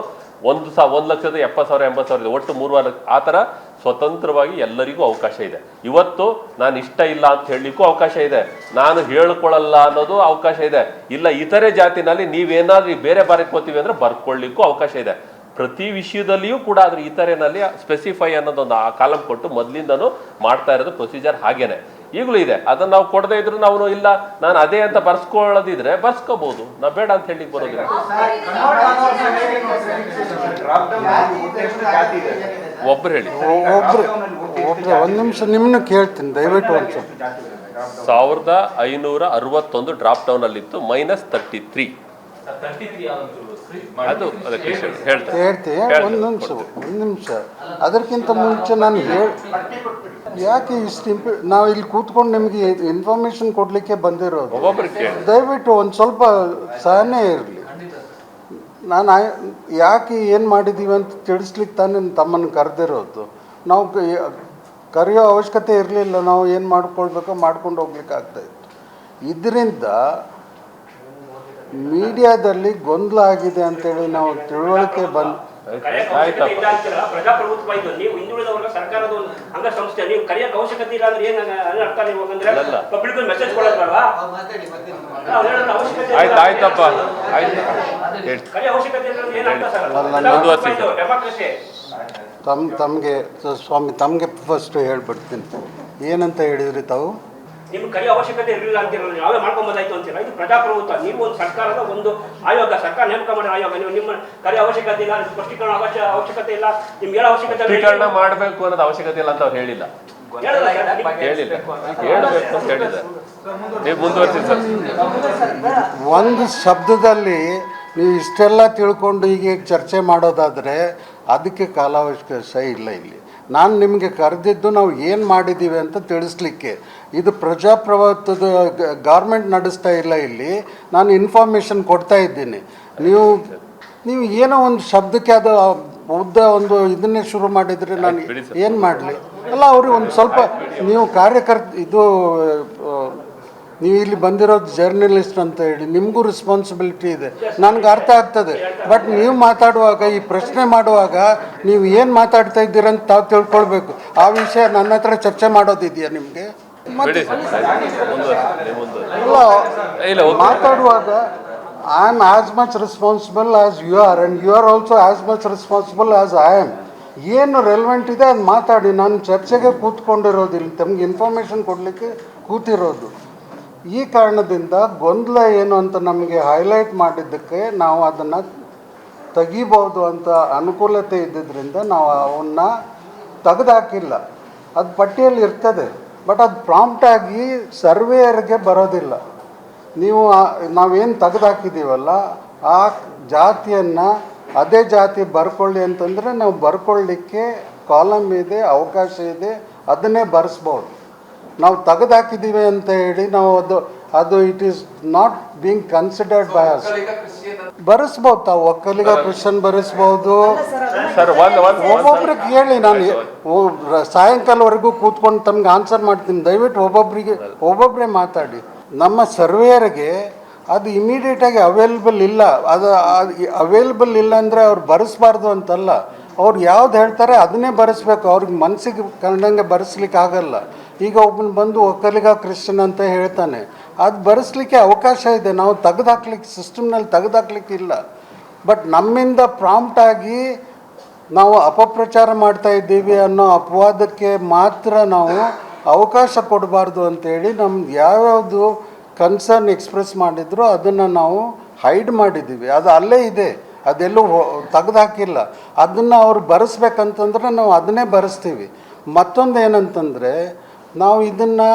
Speaker 2: ಒಂದು ಸಾ ಒಂದು ಲಕ್ಷದ ಎಪ್ಪತ್ತು ಸಾವಿರ ಎಂಬತ್ತು ಸಾವಿರ ಇದೆ. ಒಟ್ಟು ಮೂರುವರೆ ಆ ಥರ ಸ್ವತಂತ್ರವಾಗಿ ಎಲ್ಲರಿಗೂ ಅವಕಾಶ ಇದೆ. ಇವತ್ತು ನಾನು ಇಷ್ಟ ಇಲ್ಲ ಅಂತ ಹೇಳಲಿಕ್ಕೂ ಅವಕಾಶ ಇದೆ. ನಾನು ಹೇಳ್ಕೊಳ್ಳಲ್ಲ ಅನ್ನೋದು ಅವಕಾಶ ಇದೆ. ಇಲ್ಲ, ಇತರೆ ಜಾತಿನಲ್ಲಿ ನೀವೇನಾದ್ರೂ ಬೇರೆ ಬಾರಿಕೋತೀವಿ ಅಂದ್ರೆ ಬರ್ಕೊಳ್ಳಿಕ್ಕೂ ಅವಕಾಶ ಇದೆ. ಪ್ರತಿ ವಿಷಯದಲ್ಲಿಯೂ ಕೂಡ ಅದ್ರ ಇತರೆನಲ್ಲಿ ಸ್ಪೆಸಿಫೈ ಅನ್ನೋದೊಂದು ಆ ಕಾಲಂ ಕೊಟ್ಟು ಮೊದಲಿಂದನೂ ಮಾಡ್ತಾ ಇರೋದು ಪ್ರೊಸೀಜರ್ ಹಾಗೇನೆ. ಈಗಲೂ ಇದೆ. ಅದನ್ನ ನಾವು ಕೊಡದೇ ಇದ್ರು ನಾವು ಇಲ್ಲ ನಾನು ಅದೇ ಅಂತ ಬರ್ಸ್ಕೊಳ್ಳೋದಿದ್ರೆ ಬರ್ಸ್ಕೋಬಹುದು ನಾವು ಬೇಡ ಅಂತ ಹೇಳಿ ಬರೋದಿಲ್ಲ. ಒಬ್ರು ಹೇಳಿ.
Speaker 1: ಒಂದು ನಿಮಿಷ ನಿಮ್ಮನ್ನು ಕೇಳ್ತೀನಿ ದಯವಿಟ್ಟು ಒಂದು ಸ್ವಲ್ಪ.
Speaker 5: ಡ್ರಾಪ್ ಡೌನ್
Speaker 2: ಸಾವಿರದ ಐನೂರ ಅರವತ್ತೊಂದು drop down ಅಲ್ಲಿತ್ತು minus thirty three
Speaker 6: thirty three
Speaker 2: ಅದು ಅದಕ್ಕೆ
Speaker 1: ಒಂದು ನಿಮಿಷ ಒಂದು ನಿಮಿಷ. ಅದಕ್ಕಿಂತ ಮುಂಚೆ ನಾನು ಹೇಳಿ ಯಾಕೆ ಇಷ್ಟು ಇಂಪ ನಾವು ಇಲ್ಲಿ ಕೂತ್ಕೊಂಡು ನಿಮಗೆ ಇನ್ಫಾರ್ಮೇಶನ್ ಕೊಡಲಿಕ್ಕೆ ಬಂದಿರೋದು? ದಯವಿಟ್ಟು ಒಂದು ಸ್ವಲ್ಪ ಸಹನೆ ಇರಲಿ. ನಾನು ಯಾಕೆ ಏನು ಮಾಡಿದ್ದೀವಿ ಅಂತ ತಿಳಿಸ್ಲಿಕ್ಕೆ ತಾನೇ ತಮ್ಮನ್ನು ಕರೆದಿರೋದು. ನಾವು ಕರೆಯೋ ಅವಶ್ಯಕತೆ ಇರಲಿಲ್ಲ ನಾವು ಏನು ಮಾಡ್ಕೊಳ್ಬೇಕೋ ಮಾಡ್ಕೊಂಡು ಹೋಗ್ಲಿಕ್ಕೆ ಆಗ್ತಾಯಿತ್ತು ಇದರಿಂದ ಮೀಡಿಯಾದಲ್ಲಿ ಗೊಂದಲ ಆಗಿದೆ ಅಂತೇಳಿ ನಾವು ತಿಳುವಳಿಕೆ ಬಂದು
Speaker 4: ಕರೆಯಕ್ಕೆ ಅವಶ್ಯಕತೆ ಇಲ್ಲ ಅಂತೀರ ನೀವು ಹಿಂದುಳಿದ ಸರ್ಕಾರದ ಒಂದು ಅಂಗಸಂಸ್ಥೆ ನೀವು ಕರೆಯಕ್ಕೆ ಅವಶ್ಯಕತೆ ಇಲ್ಲ ಅಂದ್ರೆ ಏನ್ ಅದ್ರ ಅರ್ಥ ನೀವು ಅಂದ್ರೆ ಮೆಸೇಜ್ ಕೊಡೋದು ಬೇಡವಾ ನಾವು ಹೇಳೋದು ಅವಶ್ಯಕತೆ
Speaker 2: ಆಯ್ತು ಆಯ್ತಪ್ಪ. ಆಯ್ತು.
Speaker 4: ಅವಶ್ಯಕತೆ ಅಂದ್ರೆ ಏನ್ ಅರ್ಥ ಸರ್?
Speaker 1: ಅಲ್ಲ,
Speaker 2: ಮುಂದುವರ್ಸಿ ಸರ್.
Speaker 4: ಡೆಮಾಕ್ರಸಿ
Speaker 1: ತಮ್ಮ ತಮಗೆ ಸ್ವಾಮಿ ತಮಗೆ ಫಸ್ಟ್ ಹೇಳ್ಬಿಡ್ತೀನಿ. ಏನಂತ ಹೇಳಿದ್ರಿ ತಾವು?
Speaker 4: ನಿಮ್ಗೆ ಕೈ ಅವಶ್ಯಕತೆ ಇರಲಿಲ್ಲ ಅಂತೀರಲ್ಲ ನಾವೇ ಮಾಡ್ಕೊಂಬೋದಾಯ್ತು ಅಂತೀರ ಇದು ಪ್ರಜಾಪ್ರಭುತ್ವ. ನೀವು ಒಂದು ಸರ್ಕಾರದ ಒಂದು ಆಯೋಗ ಸರ್ಕಾರ ನೇಮಕ ಮಾಡಿದ ಆಯೋಗ. ನೀವು ನಿಮ್ಮ ಕರೆ ಅವಶ್ಯಕತೆ ಇಲ್ಲ ಸ್ಪಷ್ಟೀಕರಣ ಅವಶ್ಯ ಅವಶ್ಯಕತೆ ಇಲ್ಲ ನಿಮ್ಗೆ ಹೇಳೋ ಅವಶ್ಯಕತೆ
Speaker 2: ಮಾಡಬೇಕು ಅನ್ನೋದು ಅವಶ್ಯಕತೆ ಇಲ್ಲ ಅಂತ ಅವ್ರು ಹೇಳಿಲ್ಲ.
Speaker 1: ಒಂದು ಶಬ್ದದಲ್ಲಿ ನೀವು ಇಷ್ಟೆಲ್ಲ ತಿಳ್ಕೊಂಡು ಹೀಗೆ ಚರ್ಚೆ ಮಾಡೋದಾದರೆ ಅದಕ್ಕೆ ಕಾಲಾವಕಾಶ ಇಲ್ಲ ಇಲ್ಲಿ. ನಾನು ನಿಮಗೆ ಕರೆದಿದ್ದು ನಾವು ಏನು ಮಾಡಿದ್ದೀವಿ ಅಂತ ತಿಳಿಸ್ಲಿಕ್ಕೆ. ಇದು ಪ್ರಜಾಪ್ರಭುತ್ವದ ಗೌರ್ಮೆಂಟ್ ನಡೆಸ್ತಾ ಇಲ್ಲ ಇಲ್ಲಿ. ನಾನು ಇನ್ಫಾರ್ಮೇಷನ್ ಕೊಡ್ತಾ ಇದ್ದೀನಿ. ನೀವು ನೀವು ಏನೋ ಒಂದು ಶಬ್ದಕ್ಕೆ ಅದು ಉದ್ದ ಒಂದು ಇದನ್ನೇ ಶುರು ಮಾಡಿದರೆ ನಾನು ಏನು ಮಾಡಲಿ? ಅಲ್ಲ ಅವ್ರಿಗೆ ಒಂದು ಸ್ವಲ್ಪ ನೀವು ಕಾರ್ಯಕರ್ತ ಇದು ನೀವು ಇಲ್ಲಿ ಬಂದಿರೋದು ಜರ್ನಲಿಸ್ಟ್ ಅಂತ ಹೇಳಿ ನಿಮಗೂ ರೆಸ್ಪಾನ್ಸಿಬಿಲಿಟಿ ಇದೆ. ನನಗೆ ಅರ್ಥ ಆಗ್ತದೆ. ಬಟ್ ನೀವು ಮಾತಾಡುವಾಗ ಈ ಪ್ರಶ್ನೆ ಮಾಡುವಾಗ ನೀವು ಏನು ಮಾತಾಡ್ತಾ ಇದ್ದೀರಂತ ತಾವು ತಿಳ್ಕೊಳ್ಬೇಕು. ಆ ವಿಷಯ ನನ್ನ ಹತ್ರ ಚರ್ಚೆ ಮಾಡೋದಿದೆಯಾ ನಿಮಗೆ? ಇಲ್ಲ ಮಾತಾಡುವಾಗ I am as much responsible as you are and you are also as much responsible as I am ಏನು ರೆಲ್ವೆಂಟ್ ಇದೆ ಅದು ಮಾತಾಡಿ. ನಾನು ಚರ್ಚೆಗೆ ಕೂತ್ಕೊಂಡಿರೋದಿಲ್ಲ. ತಮಗೆ ಇನ್ಫಾರ್ಮೇಷನ್ ಕೊಡಲಿಕ್ಕೆ ಕೂತಿರೋದು. ಈ ಕಾರಣದಿಂದ ಗೊಂದಲ ಏನು ಅಂತ ನಮಗೆ ಹೈಲೈಟ್ ಮಾಡಿದ್ದಕ್ಕೆ ನಾವು ಅದನ್ನು ತೆಗಿಬೋದು ಅಂತ ಅನುಕೂಲತೆ ಇದ್ದಿದ್ದರಿಂದ ನಾವು ಅವನ್ನ ತೆಗೆದಾಕಿಲ್ಲ. ಅದು ಪಟ್ಟಿಯಲ್ಲಿ ಇರ್ತದೆ ಬಟ್ ಅದು ಪ್ರಾಂಪ್ಟಾಗಿ ಸರ್ವೇಯರ್ಗೆ ಬರೋದಿಲ್ಲ. ನೀವು ನಾವೇನು ತೆಗೆದಾಕಿದ್ದೀವಲ್ಲ ಆ ಜಾತಿಯನ್ನು ಅದೇ ಜಾತಿ ಬರ್ಕೊಳ್ಳಿ ಅಂತಂದರೆ ನಾವು ಬರ್ಕೊಳ್ಳಿಕ್ಕೆ ಕಾಲಮ್ ಇದೆ, ಅವಕಾಶ ಇದೆ, ಅದನ್ನೇ ಬರೆಸ್ಬೋದು. ನಾವು ತೆಗೆದಾಕಿದ್ದೀವಿ ಅಂತ ಹೇಳಿ ನಾವು ಅದು ಅದು it is not being considered by us ಬರೆಸ್ಬೋದು ತಾವು ಒಕ್ಕಲಿಗ ಕ್ರಿಶ್ಚಿಯನ್ ಬರೆಸ್ಬೋದು. ಒಬ್ಬೊಬ್ರಿಗೆ ಹೇಳಿ ನಾನು ಸಾಯಂಕಾಲವರೆಗೂ ಕೂತ್ಕೊಂಡು ತಮ್ಗೆ ಆನ್ಸರ್ ಮಾಡ್ತೀನಿ. ದಯವಿಟ್ಟು ಒಬ್ಬೊಬ್ಬರಿಗೆ ಒಬ್ಬೊಬ್ಬರೇ ಮಾತಾಡಿ. ನಮ್ಮ ಸರ್ವೇಯರ್ಗೆ ಅದು ಇಮಿಡಿಯೇಟಾಗಿ ಅವೈಲೇಬಲ್ ಇಲ್ಲ. ಅದು ಅವೈಲೇಬಲ್ ಇಲ್ಲ ಅಂದರೆ ಅವ್ರು ಬರೆಸ್ಬಾರ್ದು ಅಂತಲ್ಲ. ಅವ್ರು ಯಾವ್ದು ಹೇಳ್ತಾರೆ ಅದನ್ನೇ ಬರೆಸ್ಬೇಕು. ಅವ್ರಿಗೆ ಮನಸ್ಸಿಗೆ ಕಂಡಂಗೆ ಬರೆಸ್ಲಿಕ್ಕೆ ಆಗಲ್ಲ ಈಗ ಒಬ್ಬನು ಬಂದು ಒಕ್ಕಲಿಗ ಕ್ರಿಶ್ಚನ್ ಅಂತ ಹೇಳ್ತಾನೆ. ಅದು ಬರೆಸ್ಲಿಕ್ಕೆ ಅವಕಾಶ ಇದೆ. ನಾವು ತೆಗೆದಾಕ್ಲಿಕ್ಕೆ ಸಿಸ್ಟಮ್ನಲ್ಲಿ ತೆಗೆದಾಕ್ಲಿಕ್ಕೆ ಇಲ್ಲ. ಬಟ್ ನಮ್ಮಿಂದ ಪ್ರಾಂಪ್ಟಾಗಿ ನಾವು ಅಪಪ್ರಚಾರ ಮಾಡ್ತಾ ಇದ್ದೀವಿ ಅನ್ನೋ ಅಪವಾದಕ್ಕೆ ಮಾತ್ರ ನಾವು ಅವಕಾಶ ಕೊಡಬಾರ್ದು ಅಂತೇಳಿ ನಮ್ದು ಯಾವ್ಯಾವುದು ಕನ್ಸರ್ನ್ ಎಕ್ಸ್ಪ್ರೆಸ್ ಮಾಡಿದ್ರು ಅದನ್ನು ನಾವು ಹೈಡ್ ಮಾಡಿದ್ದೀವಿ. ಅದು ಅಲ್ಲೇ ಇದೆ. ಅದೆಲ್ಲೂ ತೆಗೆದುಹಾಕಿಲ್ಲ ಅದನ್ನು ಅವ್ರು ಬರೆಸ್ಬೇಕಂತಂದ್ರೆ ನಾವು ಅದನ್ನೇ ಬರೆಸ್ತೀವಿ. ಮತ್ತೊಂದು ಏನಂತಂದರೆ ನಾವು ಇದನ್ನು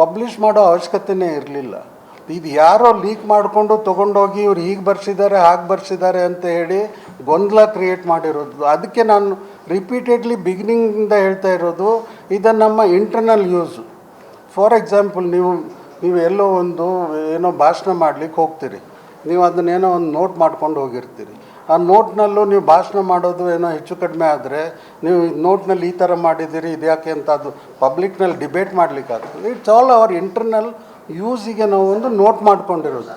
Speaker 1: ಪಬ್ಲಿಷ್ ಮಾಡೋ ಅವಶ್ಯಕತೆನೇ ಇರಲಿಲ್ಲ. ಇದು ಯಾರೋ ಲೀಕ್ ಮಾಡಿಕೊಂಡು ತೊಗೊಂಡೋಗಿ ಇವ್ರು ಹೀಗೆ ಬರ್ಸಿದ್ದಾರೆ, ಹಾಗೆ ಬರ್ಸಿದ್ದಾರೆ ಅಂತ ಹೇಳಿ ಗೊಂದಲ ಕ್ರಿಯೇಟ್ ಮಾಡಿರೋದು. ಅದಕ್ಕೆ ನಾನು ರಿಪೀಟೆಡ್ಲಿ ಬಿಗಿನಿಂಗಿಂದ ಹೇಳ್ತಾ ಇರೋದು, ಇದು ನಮ್ಮ ಇಂಟರ್ನಲ್ ಯೂಸು ಫಾರ್ ಎಕ್ಸಾಂಪಲ್ ನೀವು ನೀವು ಎಲ್ಲೋ ಒಂದು ಏನೋ ಭಾಷಣ ಮಾಡ್ಲಿಕ್ಕೆ ಹೋಗ್ತೀರಿ. ನೀವು ಅದನ್ನೇನೋ ಒಂದು ನೋಟ್ ಮಾಡ್ಕೊಂಡು ಹೋಗಿರ್ತೀರಿ. ಆ ನೋಟ್ನಲ್ಲೂ ನೀವು ಭಾಷಣ ಮಾಡೋದು ಏನೋ ಹೆಚ್ಚು ಕಡಿಮೆ ಆದರೆ ನೀವು ನೋಟ್ನಲ್ಲಿ ಈ ಥರ ಮಾಡಿದ್ದೀರಿ ಇದ್ಯಾಕೆ ಅಂತ ಅದು ಪಬ್ಲಿಕ್ನಲ್ಲಿ ಡಿಬೇಟ್ ಮಾಡ್ಲಿಕ್ಕೆ ಆಗ್ತದೆ. ಇಟ್ಸ್ ಆಲ್ ಅವರ್ ಇಂಟರ್ನಲ್ ಯೂಸಿಗೆ ನಾವು ಒಂದು ನೋಟ್ ಮಾಡ್ಕೊಂಡಿರೋದು.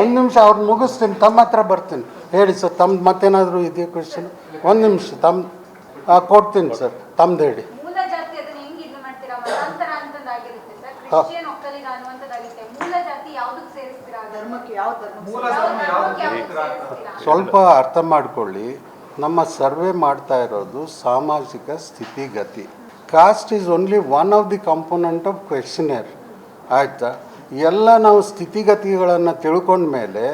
Speaker 1: ಒಂದು ನಿಮಿಷ ಅವ್ರು ಮುಗಿಸ್ತೀನಿ ತಮ್ಮ ಹತ್ರ ಬರ್ತೀನಿ. ಹೇಳಿ ಸರ್ ತಮ್ದು ಮತ್ತೇನಾದರೂ ಇದೆಯಾ ಕ್ವೆಶನ್ ಒಂದು ನಿಮಿಷ ತಮ್ಮ ಕೊಡ್ತೀನಿ ಸರ್ ತಮ್ದು ಹೇಳಿ.
Speaker 7: ಮೂಲ ಜಾತಿ ಅದನ್ನ ಹೆಂಗ್ ಇದು ಮಾಡ್ತೀರಾ ಮತಾಂತರ ಅಂತದಾಗಿರುತ್ತೆ ಸರ್ ಕ್ರಿಶ್ಚಿಯನ್ ಒಕ್ಕಲಿಗ ಅನ್ನುವಂಥದ್ದಾಗಿರುತ್ತೆ ಮೂಲ ಜಾತಿ ಯಾವ್ದಕ್ಕೆ ಸೇರಿಸ್ತೀರಾ ಧರ್ಮಕ್ಕೆ ಯಾವ
Speaker 5: ಮೂಲ ಧರ್ಮ ಯಾವ್ದಕ್ಕೆ ಸೇರಿಸ್ತೀರಾ?
Speaker 1: ಸ್ವಲ್ಪ ಅರ್ಥ ಮಾಡಿಕೊಳ್ಳಿ. ನಮ್ಮ ಸರ್ವೆ ಮಾಡ್ತಾ ಇರೋದು ಸಾಮಾಜಿಕ ಸ್ಥಿತಿಗತಿ. Caste is only one of the component of questionnaire ಆಯಿತಾ? ಎಲ್ಲ ನಾವು ಸ್ಥಿತಿಗತಿಗಳನ್ನು ತಿಳ್ಕೊಂಡ್ಮೇಲೆ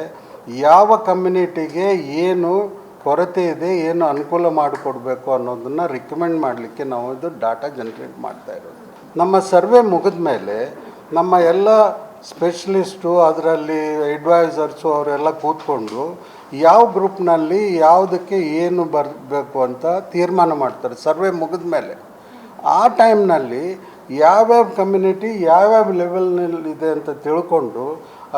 Speaker 1: ಯಾವ ಕಮ್ಯುನಿಟಿಗೆ ಏನು ಕೊರತೆ ಇದೆ ಏನು ಅನುಕೂಲ ಮಾಡಿಕೊಡ್ಬೇಕು ಅನ್ನೋದನ್ನು ರಿಕಮೆಂಡ್ ಮಾಡಲಿಕ್ಕೆ ನಾವು ಇದು ಡಾಟಾ ಜನ್ರೇಟ್ ಮಾಡ್ತಾ ಇರೋದು. ನಮ್ಮ ಸರ್ವೆ ಮುಗಿದ ಮೇಲೆ ನಮ್ಮ ಎಲ್ಲ ಸ್ಪೆಷಲಿಸ್ಟು ಅದರಲ್ಲಿ ಅಡ್ವೈಸರ್ಸು ಅವರೆಲ್ಲ ಕೂತ್ಕೊಂಡು ಯಾವ ಗ್ರೂಪ್ನಲ್ಲಿ ಯಾವುದಕ್ಕೆ ಏನು ಬರಬೇಕು ಅಂತ ತೀರ್ಮಾನ ಮಾಡ್ತಾರೆ ಸರ್ವೆ ಮುಗಿದ ಮೇಲೆ. ಆ ಟೈಮ್ನಲ್ಲಿ ಯಾವ್ಯಾವ ಕಮ್ಯುನಿಟಿ ಯಾವ್ಯಾವ ಲೆವೆಲ್ನಲ್ಲಿದೆ ಅಂತ ತಿಳ್ಕೊಂಡು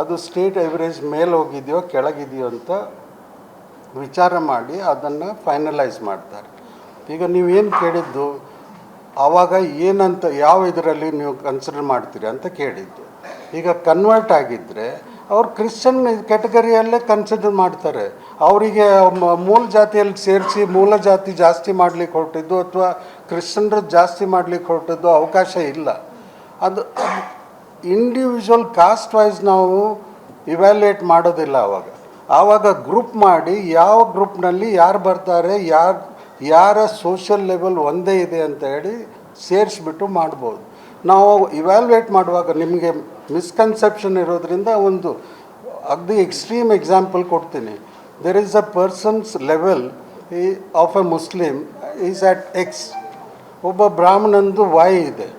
Speaker 1: ಅದು ಸ್ಟೇಟ್ ಎವರೇಜ್ ಮೇಲೆ ಹೋಗಿದೆಯೋ ಕೆಳಗಿದೆಯೋ ಅಂತ ವಿಚಾರ ಮಾಡಿ ಅದನ್ನು ಫೈನಲೈಸ್ ಮಾಡ್ತಾರೆ. ಈಗ ನೀವೇನು ಕೇಳಿದ್ದು? ಆವಾಗ ಏನಂತ ಯಾವ ಇದರಲ್ಲಿ ನೀವು ಕನ್ಸಿಡರ್ ಮಾಡ್ತೀರಿ ಅಂತ ಕೇಳಿದ್ದು. ಈಗ ಕನ್ವರ್ಟ್ ಆಗಿದ್ದರೆ ಅವ್ರು ಕ್ರಿಶ್ಚಿಯನ್ ಕ್ಯಾಟಗರಿಯಲ್ಲೇ ಕನ್ಸಿಡರ್ ಮಾಡ್ತಾರೆ. ಅವರಿಗೆ ಮೂಲ ಜಾತಿಯಲ್ಲಿ ಸೇರಿಸಿ ಮೂಲ ಜಾತಿ ಜಾಸ್ತಿ ಮಾಡಲಿಕ್ಕೆ ಹೊರಟಿದ್ದು ಅಥವಾ ಕ್ರಿಶ್ಚಿಯನ್ರು ಜಾಸ್ತಿ ಮಾಡಲಿಕ್ಕೆ ಹೊರಟಿದ್ದು ಅವಕಾಶ ಇಲ್ಲ. ಅದು ಇಂಡಿವಿಜುವಲ್ ಕಾಸ್ಟ್ ವೈಸ್ ನಾವು ಇವ್ಯಾಲ್ಯೂಯೇಟ್ ಮಾಡೋದಿಲ್ಲ ಆವಾಗ ಆವಾಗ ಗ್ರೂಪ್ ಮಾಡಿ ಯಾವ ಗ್ರೂಪ್ನಲ್ಲಿ ಯಾರು ಬರ್ತಾರೆ, ಯಾರು, ಯಾರ ಸೋಷಿಯಲ್ ಲೆವೆಲ್ ಒಂದೇ ಇದೆ ಅಂತ ಹೇಳಿ ಸೇರಿಸ್ಬಿಟ್ಟು ಮಾಡ್ಬೋದು. ನಾವು ಇವ್ಯಾಲ್ಯೂಯೇಟ್ ಮಾಡುವಾಗ ನಿಮಗೆ ಮಿಸ್ಕನ್ಸೆಪ್ಷನ್ ಇರೋದ್ರಿಂದ ಒಂದು ಅಗ್ದಿ ಎಕ್ಸ್ಟ್ರೀಮ್ ಎಕ್ಸಾಂಪಲ್ ಕೊಡ್ತೀನಿ. There is a persons level ಈ of a Muslim is at X ಒಬ್ಬ ಬ್ರಾಹ್ಮಣಂದು ವೈ ಇದೆ,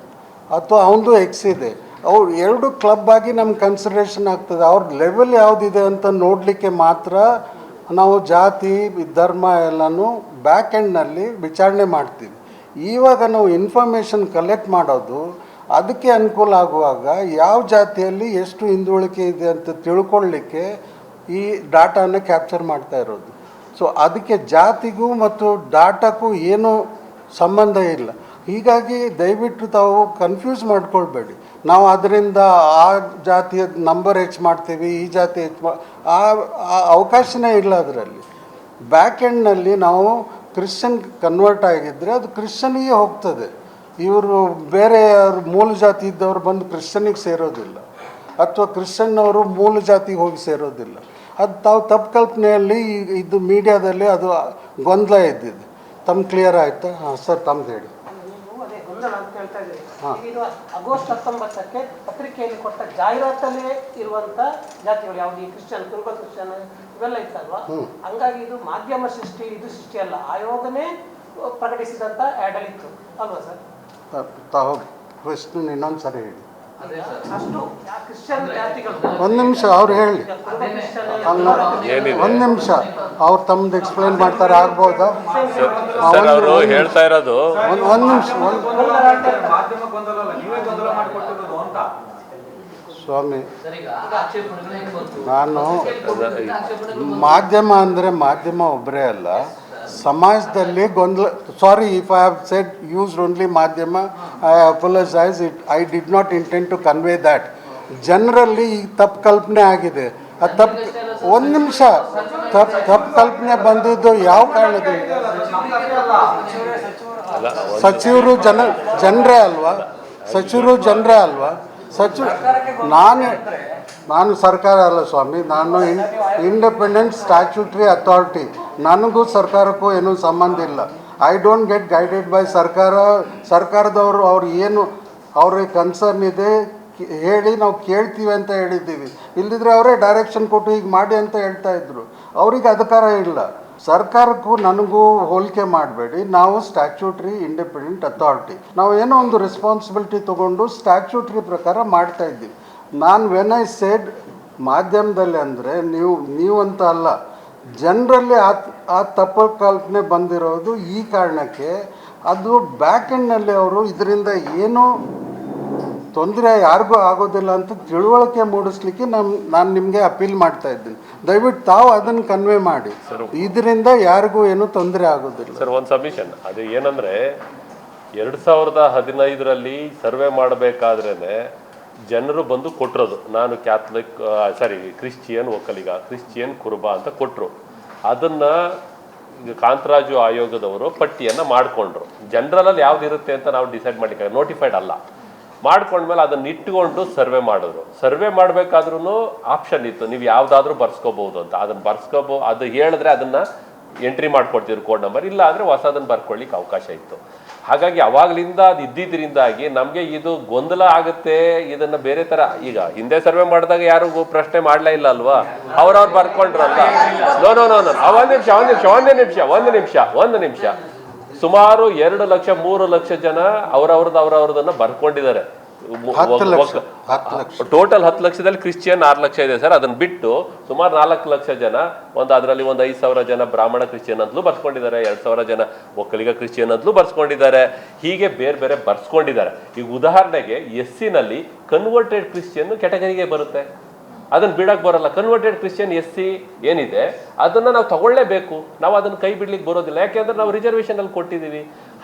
Speaker 1: ಅಥವಾ ಅವನದು ಎಕ್ಸ್ ಇದೆ. ಅವ್ರು ಎರಡು ಕ್ಲಬ್ ಆಗಿ ನಮ್ಗೆ ಕನ್ಸಿಡರೇಷನ್ ಆಗ್ತದೆ. ಅವ್ರ ಲೆವೆಲ್ ಯಾವುದಿದೆ ಅಂತ ನೋಡಲಿಕ್ಕೆ ಮಾತ್ರ ನಾವು ಜಾತಿ, ಧರ್ಮ ಎಲ್ಲನೂ ಬ್ಯಾಕ್ ಎಂಡ್ನಲ್ಲಿ ವಿಚಾರಣೆ ಮಾಡ್ತೀವಿ. ಇವಾಗ ನಾವು ಇನ್ಫಾರ್ಮೇಷನ್ ಕಲೆಕ್ಟ್ ಮಾಡೋದು ಅದಕ್ಕೆ ಅನುಕೂಲ ಆಗುವಾಗ ಯಾವ ಜಾತಿಯಲ್ಲಿ ಎಷ್ಟು ಹಿಂದುಳಿಕೆ ಇದೆ ಅಂತ ತಿಳ್ಕೊಳ್ಳಿಕ್ಕೆ ಈ ಡಾಟಾನ ಕ್ಯಾಪ್ಚರ್ ಮಾಡ್ತಾ ಇರೋದು. ಸೊ ಅದಕ್ಕೆ ಜಾತಿಗೂ ಮತ್ತು ಡಾಟಾಕ್ಕೂ ಏನೂ ಸಂಬಂಧ ಇಲ್ಲ. ಹೀಗಾಗಿ ದಯವಿಟ್ಟು ತಾವು ಕನ್ಫ್ಯೂಸ್ ಮಾಡ್ಕೊಳ್ಬೇಡಿ. ನಾವು ಅದರಿಂದ ಆ ಜಾತಿಯ ನಂಬರ್ ಹೆಚ್ಚು ಮಾಡ್ತೀವಿ, ಈ ಜಾತಿ ಹೆಚ್ಚು ಮಾ, ಆ ಅವಕಾಶನೇ ಇಲ್ಲ ಅದರಲ್ಲಿ. ಬ್ಯಾಕ್ ಎಂಡ್ನಲ್ಲಿ ನಾವು ಕ್ರಿಶ್ಚನ್ ಕನ್ವರ್ಟ್ ಆಗಿದ್ದರೆ ಅದು ಕ್ರಿಶ್ಚನಿಗೆ ಹೋಗ್ತದೆ. ಇವರು ಬೇರೆ ಯಾರು ಮೂಲ ಜಾತಿ ಇದ್ದವರು ಬಂದು ಕ್ರಿಶ್ಚಿಯನಿಗೆ ಸೇರೋದಿಲ್ಲ. ಅಥವಾ ಕ್ರಿಶ್ಚಿಯನ್ನವರು ಮೂಲ ಜಾತಿಗೆ ಹೋಗಿ ಸೇರೋದಿಲ್ಲ. ಅದು ತಾವು ತಪ್ಪು ಕಲ್ಪನೆಯಲ್ಲಿ ಇದು ಮೀಡಿಯಾದಲ್ಲಿ ಅದು ಗೊಂದಲ ಇದ್ದಿದೆ ತಮ್ಮ ಕ್ಲಿಯರ್ ಆಯಿತಾ? ಹಾಂ ಸರ್ ತಮ್ಮದು ಹೇಳಿ.
Speaker 3: ನೀವು ಅದೇ ಗೊಂದಲ ಅಂತ ಹೇಳ್ತಾ ಇದ್ದೀರಿ. ಈಗ ಇದು ಆಗಸ್ಟ್ ಹತ್ತೊಂಬತ್ತಕ್ಕೆ ಪತ್ರಿಕೆಯಲ್ಲಿ ಕೊಟ್ಟ ಜಾಹೀರಾತಲ್ಲೇ ಇರುವಂತ ಜಾತಿಗಳು ಯಾವುದು? ಈ ಕ್ರಿಶ್ಚಿಯನ್ ಕುರುಬ ಕ್ರಿಶ್ಚಿಯನ್ ಇವೆಲ್ಲ ಇತ್ತಲ್ವಾ? ಹಂಗಾಗಿ ಇದು ಮಾಧ್ಯಮ ಸೃಷ್ಟಿ ಇದು ಸೃಷ್ಟಿ ಅಲ್ಲ ಆಯೋಗನೇ ಪ್ರಕಟಿಸಿದಂತ ಇತ್ತು ಅಲ್ವಾ ಸರ್?
Speaker 1: ತಾವು ಪ್ರಶ್ನೆ ಇನ್ನೊಂದು ಸರಿ ಹೇಳಿ. ಒಂದು ನಿಮಿಷ ಅವ್ರು ಹೇಳಿ? ಒಂದು ನಿಮಿಷ. ಅವ್ರು ತಮ್ದು ಎಕ್ಸ್ಪ್ಲೈನ್ ಮಾಡ್ತಾರೆ ಆಗ್ಬೋದಾ?
Speaker 2: ಸರ್ ಅವರು ಹೇಳ್ತಾ ಇರೋದು
Speaker 1: ಒಂದು ಒಂದು ನಿಮಿಷ. ಸ್ವಾಮಿ. ನಾನು. ಮಾಧ್ಯಮ ಅಂದರೆ ಮಾಧ್ಯಮ ಒಬ್ಬರೇ ಅಲ್ಲ. ಸಮಾಜದಲ್ಲಿ ಗೊಂದಲ sorry if I have said used only ಮಾಧ್ಯಮ I apologise it I did not intent to convey that ಜನರಲ್ಲಿ ಈ ತಪ್ಪು ಕಲ್ಪನೆ ಆಗಿದೆ. ಆ ತಪ್ಪು, ಒಂದು ನಿಮಿಷ ತಪ್ಪು ತಪ್ಪು ಕಲ್ಪನೆ ಬಂದಿದ್ದು ಯಾವ ಕಾರಣದಿಂದ ಸಚಿವರು ಜನ, ಜನರೇ ಅಲ್ವಾ? ಸಚಿವರು ಜನರೇ ಅಲ್ವಾ? ಸಚಿವ ನಾನು ನಾನು ಸರ್ಕಾರ ಅಲ್ಲ ಸ್ವಾಮಿ, ನಾನು ಇನ್ ಇಂಡಿಪೆಂಡೆಂಟ್ ಸ್ಟ್ಯಾಚ್ಯೂಟ್ರಿ ಅಥಾರಿಟಿ ನನಗೂ ಸರ್ಕಾರಕ್ಕೂ ಏನೂ ಸಂಬಂಧ ಇಲ್ಲ. I don't get guided by ಸರ್ಕಾರ, ಸರ್ಕಾರದವರು ಅವ್ರು ಏನು ಅವ್ರಿಗೆ ಕನ್ಸರ್ನ್ ಇದೆ, ಹೇಳಿ ನಾವು ಕೇಳ್ತೀವಿ ಅಂತ ಹೇಳಿದ್ದೀವಿ. ಇಲ್ಲಿದ್ರೆ ಅವರೇ ಡೈರೆಕ್ಷನ್ ಕೊಟ್ಟು ಹೀಗೆ ಮಾಡಿ ಅಂತ ಹೇಳ್ತಾ ಇದ್ರು. ಅವ್ರಿಗೆ ಅಧಿಕಾರ ಇಲ್ಲ. ಸರ್ಕಾರಕ್ಕೂ ನನಗೂ ಹೋಲಿಕೆ ಮಾಡಬೇಡಿ. ನಾವು ಸ್ಟ್ಯಾಚ್ಯೂಟ್ರಿ ಇಂಡಿಪೆಂಡೆಂಟ್ ಅಥಾರಿಟಿ ನಾವು ಏನೋ ಒಂದು ರೆಸ್ಪಾನ್ಸಿಬಿಲಿಟಿ ತೊಗೊಂಡು ಸ್ಟ್ಯಾಚ್ಯೂಟ್ರಿ ಪ್ರಕಾರ ಮಾಡ್ತಾ ಇದ್ದೀವಿ. ನಾನು ವೆನ್ ಐ ಸೇಡ್ ಮಾಧ್ಯಮದಲ್ಲಿ ಅಂದರೆ ನೀವು ನೀವು ಅಂತ ಅಲ್ಲ, ಜನರಲ್ಲಿ ಆ ಆ ತಪ್ಪು ಕಲ್ಪನೆ ಬಂದಿರೋದು ಈ ಕಾರಣಕ್ಕೆ, ಅದು ಬ್ಯಾಕ್ ಎಂಡ್ನಲ್ಲಿ ಅವರು ಇದರಿಂದ ಏನೋ ತೊಂದರೆ ಯಾರಿಗೂ ಆಗೋದಿಲ್ಲ ಅಂತ ತಿಳುವಳಿಕೆ ಮೂಡಿಸ್ಲಿಕ್ಕೆ ನಮ್ ನಾನು ನಿಮಗೆ ಅಪೀಲ್ ಮಾಡ್ತಾ ಇದ್ದೀನಿ. ದಯವಿಟ್ಟು ತಾವು ಅದನ್ನು ಕನ್ವೆ ಮಾಡಿ. ಇದರಿಂದ ಯಾರಿಗೂ ಏನು ತೊಂದರೆ ಆಗೋದಿಲ್ಲ.
Speaker 2: ಸರ್ ಒಂದು ಸಬ್ಮಿಷನ್ ಅದು ಏನಂದ್ರೆ ಎರಡು ಸಾವಿರದ ಹದಿನೈದರಲ್ಲಿ ಸರ್ವೆ ಮಾಡಬೇಕಾದ್ರೇ ಜನರು ಬಂದು ಕೊಟ್ಟಿರೋದು ನಾನು Catholic sorry Christian Vokkaliga Christian Kuruba ಅಂತ ಕೊಟ್ಟರು ಅದನ್ನು ಕಾಂತರಾಜು ಆಯೋಗದವರು ಪಟ್ಟಿಯನ್ನು ಮಾಡಿಕೊಂಡ್ರು. ಜನರಲಲ್ಲಿ ಯಾವ್ದು ಇರುತ್ತೆ ಅಂತ ನಾವು ಡಿಸೈಡ್ ಮಾಡಲಿಕ್ಕೆ ನೋಟಿಫೈಡ್ ಅಲ್ಲ. ಮಾಡ್ಕೊಂಡ್ಮೇಲೆ ಅದನ್ನ ಇಟ್ಕೊಂಡು ಸರ್ವೆ ಮಾಡಿದ್ರು. ಸರ್ವೆ ಮಾಡ್ಬೇಕಾದ್ರೂ ಆಪ್ಷನ್ ಇತ್ತು. ನೀವು ಯಾವ್ದಾದ್ರೂ ಬರ್ಸ್ಕೋಬಹುದು ಅಂತ. ಅದನ್ನ ಬರ್ಸ್ಕೋಬೋ, ಅದು ಹೇಳಿದ್ರೆ ಅದನ್ನ ಎಂಟ್ರಿ ಮಾಡ್ಕೊಡ್ತಿದ್ರು ಕೋಡ್ ನಂಬರ್. ಇಲ್ಲ ಅಂದ್ರೆ ಹೊಸದನ್ನ ಬರ್ಕೊಳ್ಳಿಕ್ಕೆ ಅವಕಾಶ ಇತ್ತು. ಹಾಗಾಗಿ ಅವಾಗ್ಲಿಂದ ಅದು ಇದ್ದಿದ್ರಿಂದಾಗಿ ನಮಗೆ ಇದು ಗೊಂದಲ ಆಗುತ್ತೆ. ಇದನ್ನ ಬೇರೆ ತರ, ಈಗ ಹಿಂದೆ ಸರ್ವೆ ಮಾಡಿದಾಗ ಯಾರು ಪ್ರಶ್ನೆ ಮಾಡ್ಲೇ ಇಲ್ಲ ಅಲ್ವಾ? ಅವ್ರವ್ರು ಬರ್ಕೊಂಡ್ರಲ್ಲ. ನೋ ನೋ ನೋ ನೋ ಒಂದ್ ನಿಮಿಷ ಒಂದ್ ನಿಮಿಷ, ಒಂದೇ ನಿಮಿಷ, ಒಂದು ನಿಮಿಷ ಒಂದು ನಿಮಿಷ. ಸುಮಾರು ಎರಡು ಲಕ್ಷ, ಮೂರು ಲಕ್ಷ ಜನ ಅವ್ರವ್ರದ್ದು ಅವರವ್ರದನ್ನ ಬರ್ಕೊಂಡಿದ್ದಾರೆ.
Speaker 1: ಹತ್ತು ಲಕ್ಷ ಹತ್ತು ಲಕ್ಷ.
Speaker 2: ಟೋಟಲ್ ಹತ್ತು ಲಕ್ಷದಲ್ಲಿ ಕ್ರಿಶ್ಚಿಯನ್ ಆರು ಲಕ್ಷ ಇದೆ ಸರ್. ಅದನ್ನ ಬಿಟ್ಟು ಸುಮಾರು ನಾಲ್ಕು ಲಕ್ಷ ಜನ ಒಂದು ಅದರಲ್ಲಿ ಒಂದು ಐದು ಸಾವಿರ ಜನ ಬ್ರಾಹ್ಮಣ ಕ್ರಿಶ್ಚಿಯನ್ ಅಂತಲೂ ಬರ್ಸ್ಕೊಂಡಿದ್ದಾರೆ ಎರಡು ಸಾವಿರ ಜನ ಒಕ್ಕಲಿಗ ಕ್ರಿಶ್ಚಿಯನ್ ಅಂತಲೂ ಬರ್ಸ್ಕೊಂಡಿದ್ದಾರೆ. ಹೀಗೆ ಬೇರೆ ಬೇರೆ ಬರ್ಸ್ಕೊಂಡಿದ್ದಾರೆ. ಈಗ ಉದಾಹರಣೆಗೆ ಎಸ್ನಲ್ಲಿ ಕನ್ವರ್ಟೆಡ್ ಕ್ರಿಶ್ಚಿಯನ್ ಕೆಟಗರಿಗೆ ಬರುತ್ತೆ. ಅದನ್ನ ಬಿಡಕ್ ಬರಲ್ಲ. ಕನ್ವರ್ಟೆಡ್ ಕ್ರಿಶ್ಚಿಯನ್ ಎಸ್ ಸಿ ಏನಿದೆ ಅದನ್ನ ನಾವು ತಗೊಳ್ಳೇಬೇಕು. ನಾವು ಅದನ್ನ ಕೈ ಬಿಡ್ಲಿಕ್ಕೆ ಬರೋದಿಲ್ಲ. ಯಾಕೆಂದ್ರೆ ನಾವು ರಿಸರ್ವೇಶನ್ ಅಲ್ಲಿ ಕೊಟ್ಟಿದೀವಿ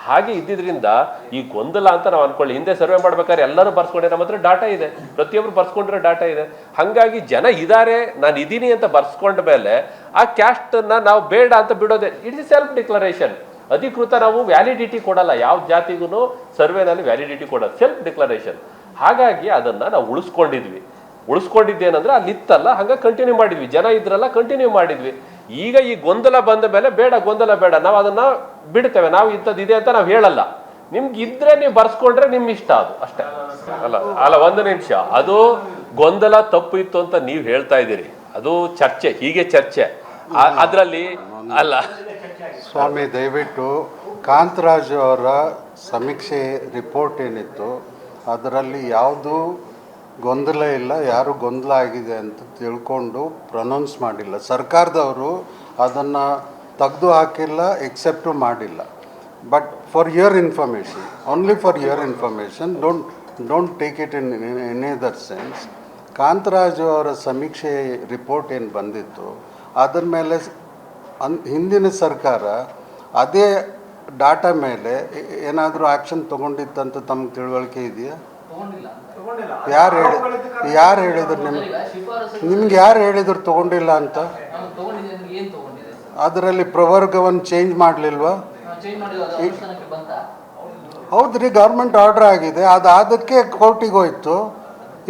Speaker 2: ಹಾಗೆ ಇದ್ದಿದ್ರಿಂದ ಈ ಗೊಂದಲ ಅಂತ ನಾವು ಅನ್ಕೊಳ್ಳಿ. ಹಿಂದೆ ಸರ್ವೆ ಮಾಡ್ಬೇಕಾದ್ರೆ ಎಲ್ಲರೂ ಬರ್ಸ್ಕೊಂಡೆ, ನಮ್ಮ ಹತ್ರ ಡಾಟಾ ಇದೆ. ಪ್ರತಿಯೊಬ್ರು ಬರ್ಸ್ಕೊಂಡಿರೋ ಡಾಟಾ ಇದೆ. ಹಂಗಾಗಿ ಜನ ಇದಾರೆ, ನಾನು ಇದ್ದೀನಿ ಅಂತ ಬರ್ಸ್ಕೊಂಡ ಮೇಲೆ ಆ ಕ್ಯಾಸ್ಟ್ನ ನಾವು ಬೇಡ ಅಂತ ಬಿಡೋದೆ. ಇಟ್ ಇಸ್ ಸೆಲ್ಫ್ ಡಿಕ್ಲರೇಷನ್ ಅಧಿಕೃತ ನಾವು ವ್ಯಾಲಿಡಿಟಿ ಕೊಡಲ್ಲ. ಯಾವ ಜಾತಿಗೂ ಸರ್ವೆನಲ್ಲಿ ವ್ಯಾಲಿಡಿಟಿ ಕೊಡೋದು ಸೆಲ್ಫ್ ಡಿಕ್ಲರೇಷನ್ ಹಾಗಾಗಿ ಅದನ್ನ ನಾವು ಉಳಿಸ್ಕೊಂಡಿದ್ವಿ. ಉಳಿಸ್ಕೊಂಡಿದ್ದೇನಂದ್ರೆ ಅಲ್ಲಿ ಇತ್ತಲ್ಲ ಹಂಗ ಕಂಟಿನ್ಯೂ ಮಾಡಿದ್ವಿ. ಜನ ಇದ್ರಲ್ಲ ಕಂಟಿನ್ಯೂ ಮಾಡಿದ್ವಿ. ಈಗ ಈ ಗೊಂದಲ ಬಂದ ಮೇಲೆ ಬೇಡ, ಗೊಂದಲ ಬೇಡ, ನಾವು ಅದನ್ನ ಬಿಡ್ತೇವೆ, ನಾವು ಇಂಥದ್ದು ಇದೆ ಅಂತ ನಾವು ಹೇಳಲ್ಲ. ನಿಮ್ಗೆ ಇದ್ರೆ ನೀವು ಬರ್ಸ್ಕೊಂಡ್ರೆ ನಿಮ್ ಇಷ್ಟ ಅದು, ಅಷ್ಟೇ. ಅಲ್ಲ ಅಲ್ಲ, ಒಂದು ನಿಮಿಷ. ಅದು ಗೊಂದಲ ತಪ್ಪು ಇತ್ತು ಅಂತ ನೀವು ಹೇಳ್ತಾ ಇದ್ದೀರಿ. ಅದು ಚರ್ಚೆ, ಹೀಗೆ ಚರ್ಚೆ. ಅದರಲ್ಲಿ, ಅಲ್ಲ.
Speaker 1: ಸ್ವಾಮಿ, ದಯವಿಟ್ಟು ಕಾಂತರಾಜು ಅವರ ಸಮೀಕ್ಷೆ ರಿಪೋರ್ಟ್ ಏನಿತ್ತು, ಅದರಲ್ಲಿ ಯಾವುದು ಗೊಂದಲ ಇಲ್ಲ, ಯಾರು ಗೊಂದಲ ಆಗಿದೆ ಅಂತ ತಿಳ್ಕೊಂಡು ಪ್ರನೌನ್ಸ್ ಮಾಡಿಲ್ಲ. ಸರ್ಕಾರದವರು ಅದನ್ನು ತೆಗೆದು ಹಾಕಿಲ್ಲ ಎಕ್ಸೆಪ್ಟು ಮಾಡಿಲ್ಲ. But for your information only for your information don't don't take it in any other sense Kantharaju ಅವರ ಸಮೀಕ್ಷೆ ರಿಪೋರ್ಟ್ ಏನು ಬಂದಿತ್ತು, ಅದರ ಮೇಲೆ ಅನ್, ಹಿಂದಿನ ಸರ್ಕಾರ ಅದೇ ಡಾಟಾ ಮೇಲೆ ಏನಾದರೂ ಆ್ಯಕ್ಷನ್ ತೊಗೊಂಡಿತ್ತಂತ ತಮ್ಗೆ ತಿಳುವಳಿಕೆ ಇದೆಯಾ? ಯಾರು ಹೇಳಿ ಯಾರು ಹೇಳಿದ್ರು ನಿಮ್ಗೆ? ನಿಮ್ಗೆ ಯಾರು ಹೇಳಿದ್ರು ತೊಗೊಂಡಿಲ್ಲ ಅಂತ?
Speaker 6: ನಾವು ತಗೊಂಡಿದೆ ನಿಮ್ಗೆ ಏನ್ ತಗೊಂಡಿದೆ
Speaker 1: ಅದರಲ್ಲಿ ಪ್ರವರ್ಗವನ್ನು ಚೇಂಜ್ ಮಾಡಲಿಲ್ವಾ?
Speaker 6: ಹೌದು ರೀ ಅನುಷ್ಠಾನಕ್ಕೆ ಬಂತ?
Speaker 1: ಹೌದ್ರಿ ಗೌರ್ಮೆಂಟ್ ಆರ್ಡರ್ ಆಗಿದೆ. ಅದು ಅದಕ್ಕೆ ಕೋರ್ಟಿಗೆ ಹೋಯ್ತು.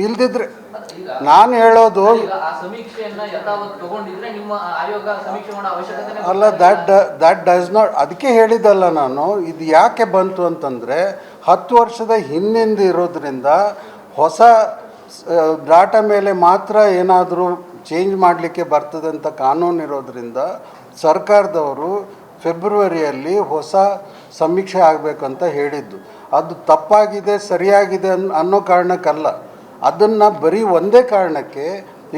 Speaker 1: ಇಲ್ದಿದ್ರೆ ನಾನು ಹೇಳೋದು
Speaker 6: ಆ ಸಮೀಕ್ಷೆಯನ್ನ ಯಥಾವತ್ ತಗೊಂಡಿದ್ರೆ ನಿಮ್ಮ ಆಯೋಗ ಸಮೀಕ್ಷೆ ಮಾಡೋ
Speaker 1: ಅಲ್ಲ ದ್ಯಾಟ್ ದ್ಯಾಟ್ ಡಸ್ ನಾಟ್ ಅದಕ್ಕೆ ಹೇಳಿದ್ದಲ್ಲ ನಾನು ಇದು ಯಾಕೆ ಬಂತು ಅಂತಂದರೆ ಹತ್ತು ವರ್ಷದ ಹಿಂದಿಂದ ಇರೋದ್ರಿಂದ ಹೊಸ ಡಾಟಾ ಮೇಲೆ ಮಾತ್ರ ಏನಾದರೂ ಚೇಂಜ್ ಮಾಡಲಿಕ್ಕೆ ಬರ್ತದಂಥ ಕಾನೂನು ಇರೋದ್ರಿಂದ ಸರ್ಕಾರದವರು ಫೆಬ್ರವರಿಯಲ್ಲಿ ಹೊಸ ಸಮೀಕ್ಷೆ ಆಗಬೇಕಂತ ಹೇಳಿದ್ದು. ಅದು ತಪ್ಪಾಗಿದೆ, ಸರಿಯಾಗಿದೆ ಅನ್, ಅನ್ನೋ ಕಾರಣಕ್ಕಲ್ಲ. ಅದನ್ನು ಬರೀ ಒಂದೇ ಕಾರಣಕ್ಕೆ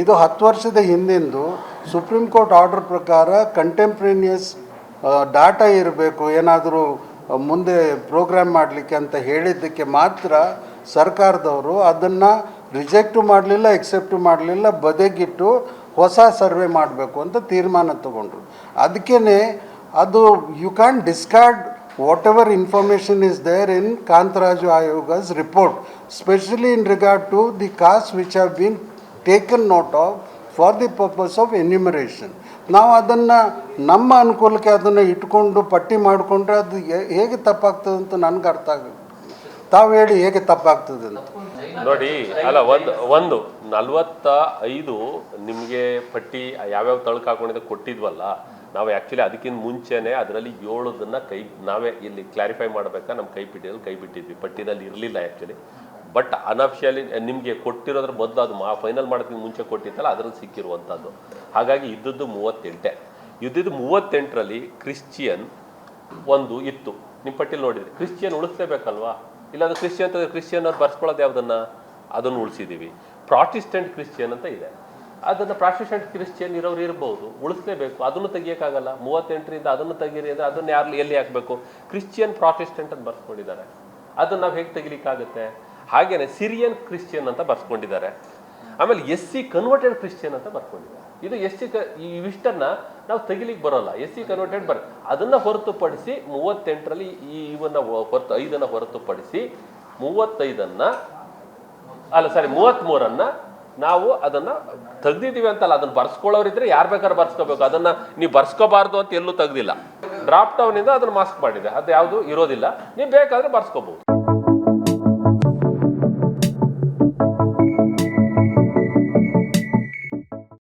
Speaker 1: ಇದು ಹತ್ತು ವರ್ಷದ ಹಿಂದಿಂದು ಸುಪ್ರೀಂ ಕೋರ್ಟ್ ಆರ್ಡರ್ ಪ್ರಕಾರ ಕಂಟೆಂಪ್ರೇನಿಯಸ್ ಡಾಟಾ ಇರಬೇಕು, ಏನಾದರೂ ಮುಂದೆ ಪ್ರೋಗ್ರಾಮ್ ಮಾಡಲಿಕ್ಕೆ ಅಂತ ಹೇಳಿದ್ದಕ್ಕೆ ಮಾತ್ರ ಸರ್ಕಾರದವರು ಅದನ್ನು ರಿಜೆಕ್ಟು ಮಾಡಲಿಲ್ಲ ಎಕ್ಸೆಪ್ಟು ಮಾಡಲಿಲ್ಲ, ಬದೆಗಿಟ್ಟು ಹೊಸ ಸರ್ವೆ ಮಾಡಬೇಕು ಅಂತ ತೀರ್ಮಾನ ತಗೊಂಡ್ರು. ಅದಕ್ಕೇ ಅದು you can discard whatever information is there in Kantharaju ಆಯೋಗಸ್ report specially in regard to the caste which have been taken note of for the purpose of enumeration ನಾವು ಅದನ್ನು ನಮ್ಮ ಅನುಕೂಲಕ್ಕೆ ಅದನ್ನು ಇಟ್ಕೊಂಡು ಪಟ್ಟಿ ಮಾಡಿಕೊಂಡ್ರೆ ಅದು ಹೇಗೆ ತಪ್ಪಾಗ್ತದೆ ಅಂತ ನನಗೆ ಅರ್ಥ ಆಗುತ್ತೆ ತಾವು ಹೇಳಿ ಹೇಗೆ ತಪ್ಪಾಗ್ತದೆ
Speaker 2: ನೋಡಿ, ಅಲ್ಲ, ಒಂದು ಒಂದು ನಲ್ವತ್ತ ಐದು ನಿಮಗೆ ಪಟ್ಟಿ, ಯಾವ್ಯಾವ ತಳಕ ಹಾಕೊಂಡಿದ್ದೆ ಕೊಟ್ಟಿದ್ವಲ್ಲ, ನಾವು ಆ್ಯಕ್ಚುಲಿ ಅದಕ್ಕಿಂತ ಮುಂಚೆನೆ ಅದರಲ್ಲಿ ಏಳದನ್ನ ಕೈ, ನಾವೇ ಇಲ್ಲಿ ಕ್ಲಾರಿಫೈ ಮಾಡಬೇಕಾ ನಮ್ಮ ಕೈ ಬಿಟ್ಟಿದ್ದಲ್ಲಿ ಕೈ ಬಿಟ್ಟಿದ್ವಿ. ಪಟ್ಟಿನಲ್ಲಿ ಇರಲಿಲ್ಲ ಆ್ಯಕ್ಚುಲಿ ಬಟ್ ಅನಫಿಷಿಯಲಿ ನಿಮಗೆ ಕೊಟ್ಟಿರೋದ್ರ ಮೊದಲು ಅದು ಮಾ ಫೈನಲ್ ಮಾಡೋದಕ್ಕೆ ಮುಂಚೆ ಕೊಟ್ಟಿತ್ತಲ್ಲ, ಅದರಲ್ಲಿ ಸಿಕ್ಕಿರುವಂಥದ್ದು. ಹಾಗಾಗಿ ಇದ್ದದ್ದು ಮೂವತ್ತೆಂಟೆ. ಇದ್ದಿದ್ದು ಮೂವತ್ತೆಂಟರಲ್ಲಿ ಕ್ರಿಶ್ಚಿಯನ್ ಒಂದು ಇತ್ತು. ನಿಮ್ಮ ಪಟ್ಟಿಲಿ ನೋಡಿದ್ರಿ. ಕ್ರಿಶ್ಚಿಯನ್ ಉಳಿಸ್ಲೇಬೇಕಲ್ವಾ? ಇಲ್ಲಾಂದ್ರೆ ಕ್ರಿಶ್ಚಿಯನ್ ಅಂತ ಕ್ರಿಶ್ಚಿಯನ್ ಅವ್ರು ಬರ್ಸ್ಕೊಳ್ಳೋದು ಯಾವುದನ್ನ? ಅದನ್ನು ಉಳಿಸಿದ್ದೀವಿ. ಪ್ರಾಟಿಸ್ಟೆಂಟ್ ಕ್ರಿಶ್ಚಿಯನ್ ಅಂತ ಇದೆ. ಅದನ್ನು ಪ್ರಾಟಿಸ್ಟೆಂಟ್ ಕ್ರಿಶ್ಚಿಯನ್ ಇರೋರು ಇರ್ಬೋದು, ಉಳಿಸ್ಲೇಬೇಕು. ಅದನ್ನು ತೆಗಿಯೋಕ್ಕಾಗಲ್ಲ. ಮೂವತ್ತೆಂಟರಿಂದ ಅದನ್ನು ತೆಗೀರಿ ಅಂದರೆ ಅದನ್ನು ಯಾರು ಎಲ್ಲಿ ಹಾಕಬೇಕು? ಕ್ರಿಶ್ಚಿಯನ್ ಪ್ರಾಟಿಸ್ಟೆಂಟ್ ಅಂತ ಬರ್ಸ್ಕೊಂಡಿದ್ದಾರೆ. ಅದನ್ನು ನಾವು ಹೇಗೆ ತೆಗಿಲಿಕ್ಕಾಗುತ್ತೆ? ಹಾಗೇನೆ ಸಿರಿಯನ್ ಕ್ರಿಶ್ಚಿಯನ್ ಅಂತ ಬರ್ಸ್ಕೊಂಡಿದ್ದಾರೆ. ಆಮೇಲೆ ಎಸ್ ಸಿ ಕನ್ವರ್ಟೆಡ್ ಕ್ರಿಶ್ಚಿಯನ್ ಅಂತ ಬರ್ಕೊಂಡಿದ್ದಾರೆ ಇದು ಎಸ್ ಸಿ ಇವಿಷ್ಟನ್ನ ನಾವು ತೆಗಿಲಿಕ್ಕೆ ಬರೋಲ್ಲ. ಎಸ್ ಸಿ ಕನ್ವರ್ಟೆಡ್ ಬರ್, ಅದನ್ನ ಹೊರತುಪಡಿಸಿ ಮೂವತ್ತೆಂಟರಲ್ಲಿ ಈ ಇವನ್ನ ಹೊರತು, ಐದನ್ನ ಹೊರತುಪಡಿಸಿ ಮೂವತ್ತೈದನ್ನ, ಅಲ್ಲ ಸಾರಿ ಮೂವತ್ಮೂರನ್ನ ನಾವು ಅದನ್ನ ತೆಗ್ದಿದೀವಿ ಅಂತಲ್ಲ, ಅದನ್ನ ಬರ್ಸ್ಕೊಳ್ಳೋರಿದ್ರೆ ಯಾರು ಬೇಕಾದ್ರೆ ಬರ್ಸ್ಕೋಬೇಕು. ಅದನ್ನ ನೀವು ಬರ್ಸ್ಕೋಬಾರ್ದು ಅಂತ ಎಲ್ಲೂ ತೆಗ್ದಿಲ್ಲ. ಡ್ರಾಪ್ ಟೌನ್ ಇಂದ ಅದನ್ನ ಮಾಸ್ಕ್ ಮಾಡಿದೆ. ಅದು ಯಾವುದು ಇರೋದಿಲ್ಲ. ನೀವು ಬೇಕಾದ್ರೆ ಬರ್ಸ್ಕೋಬಹುದು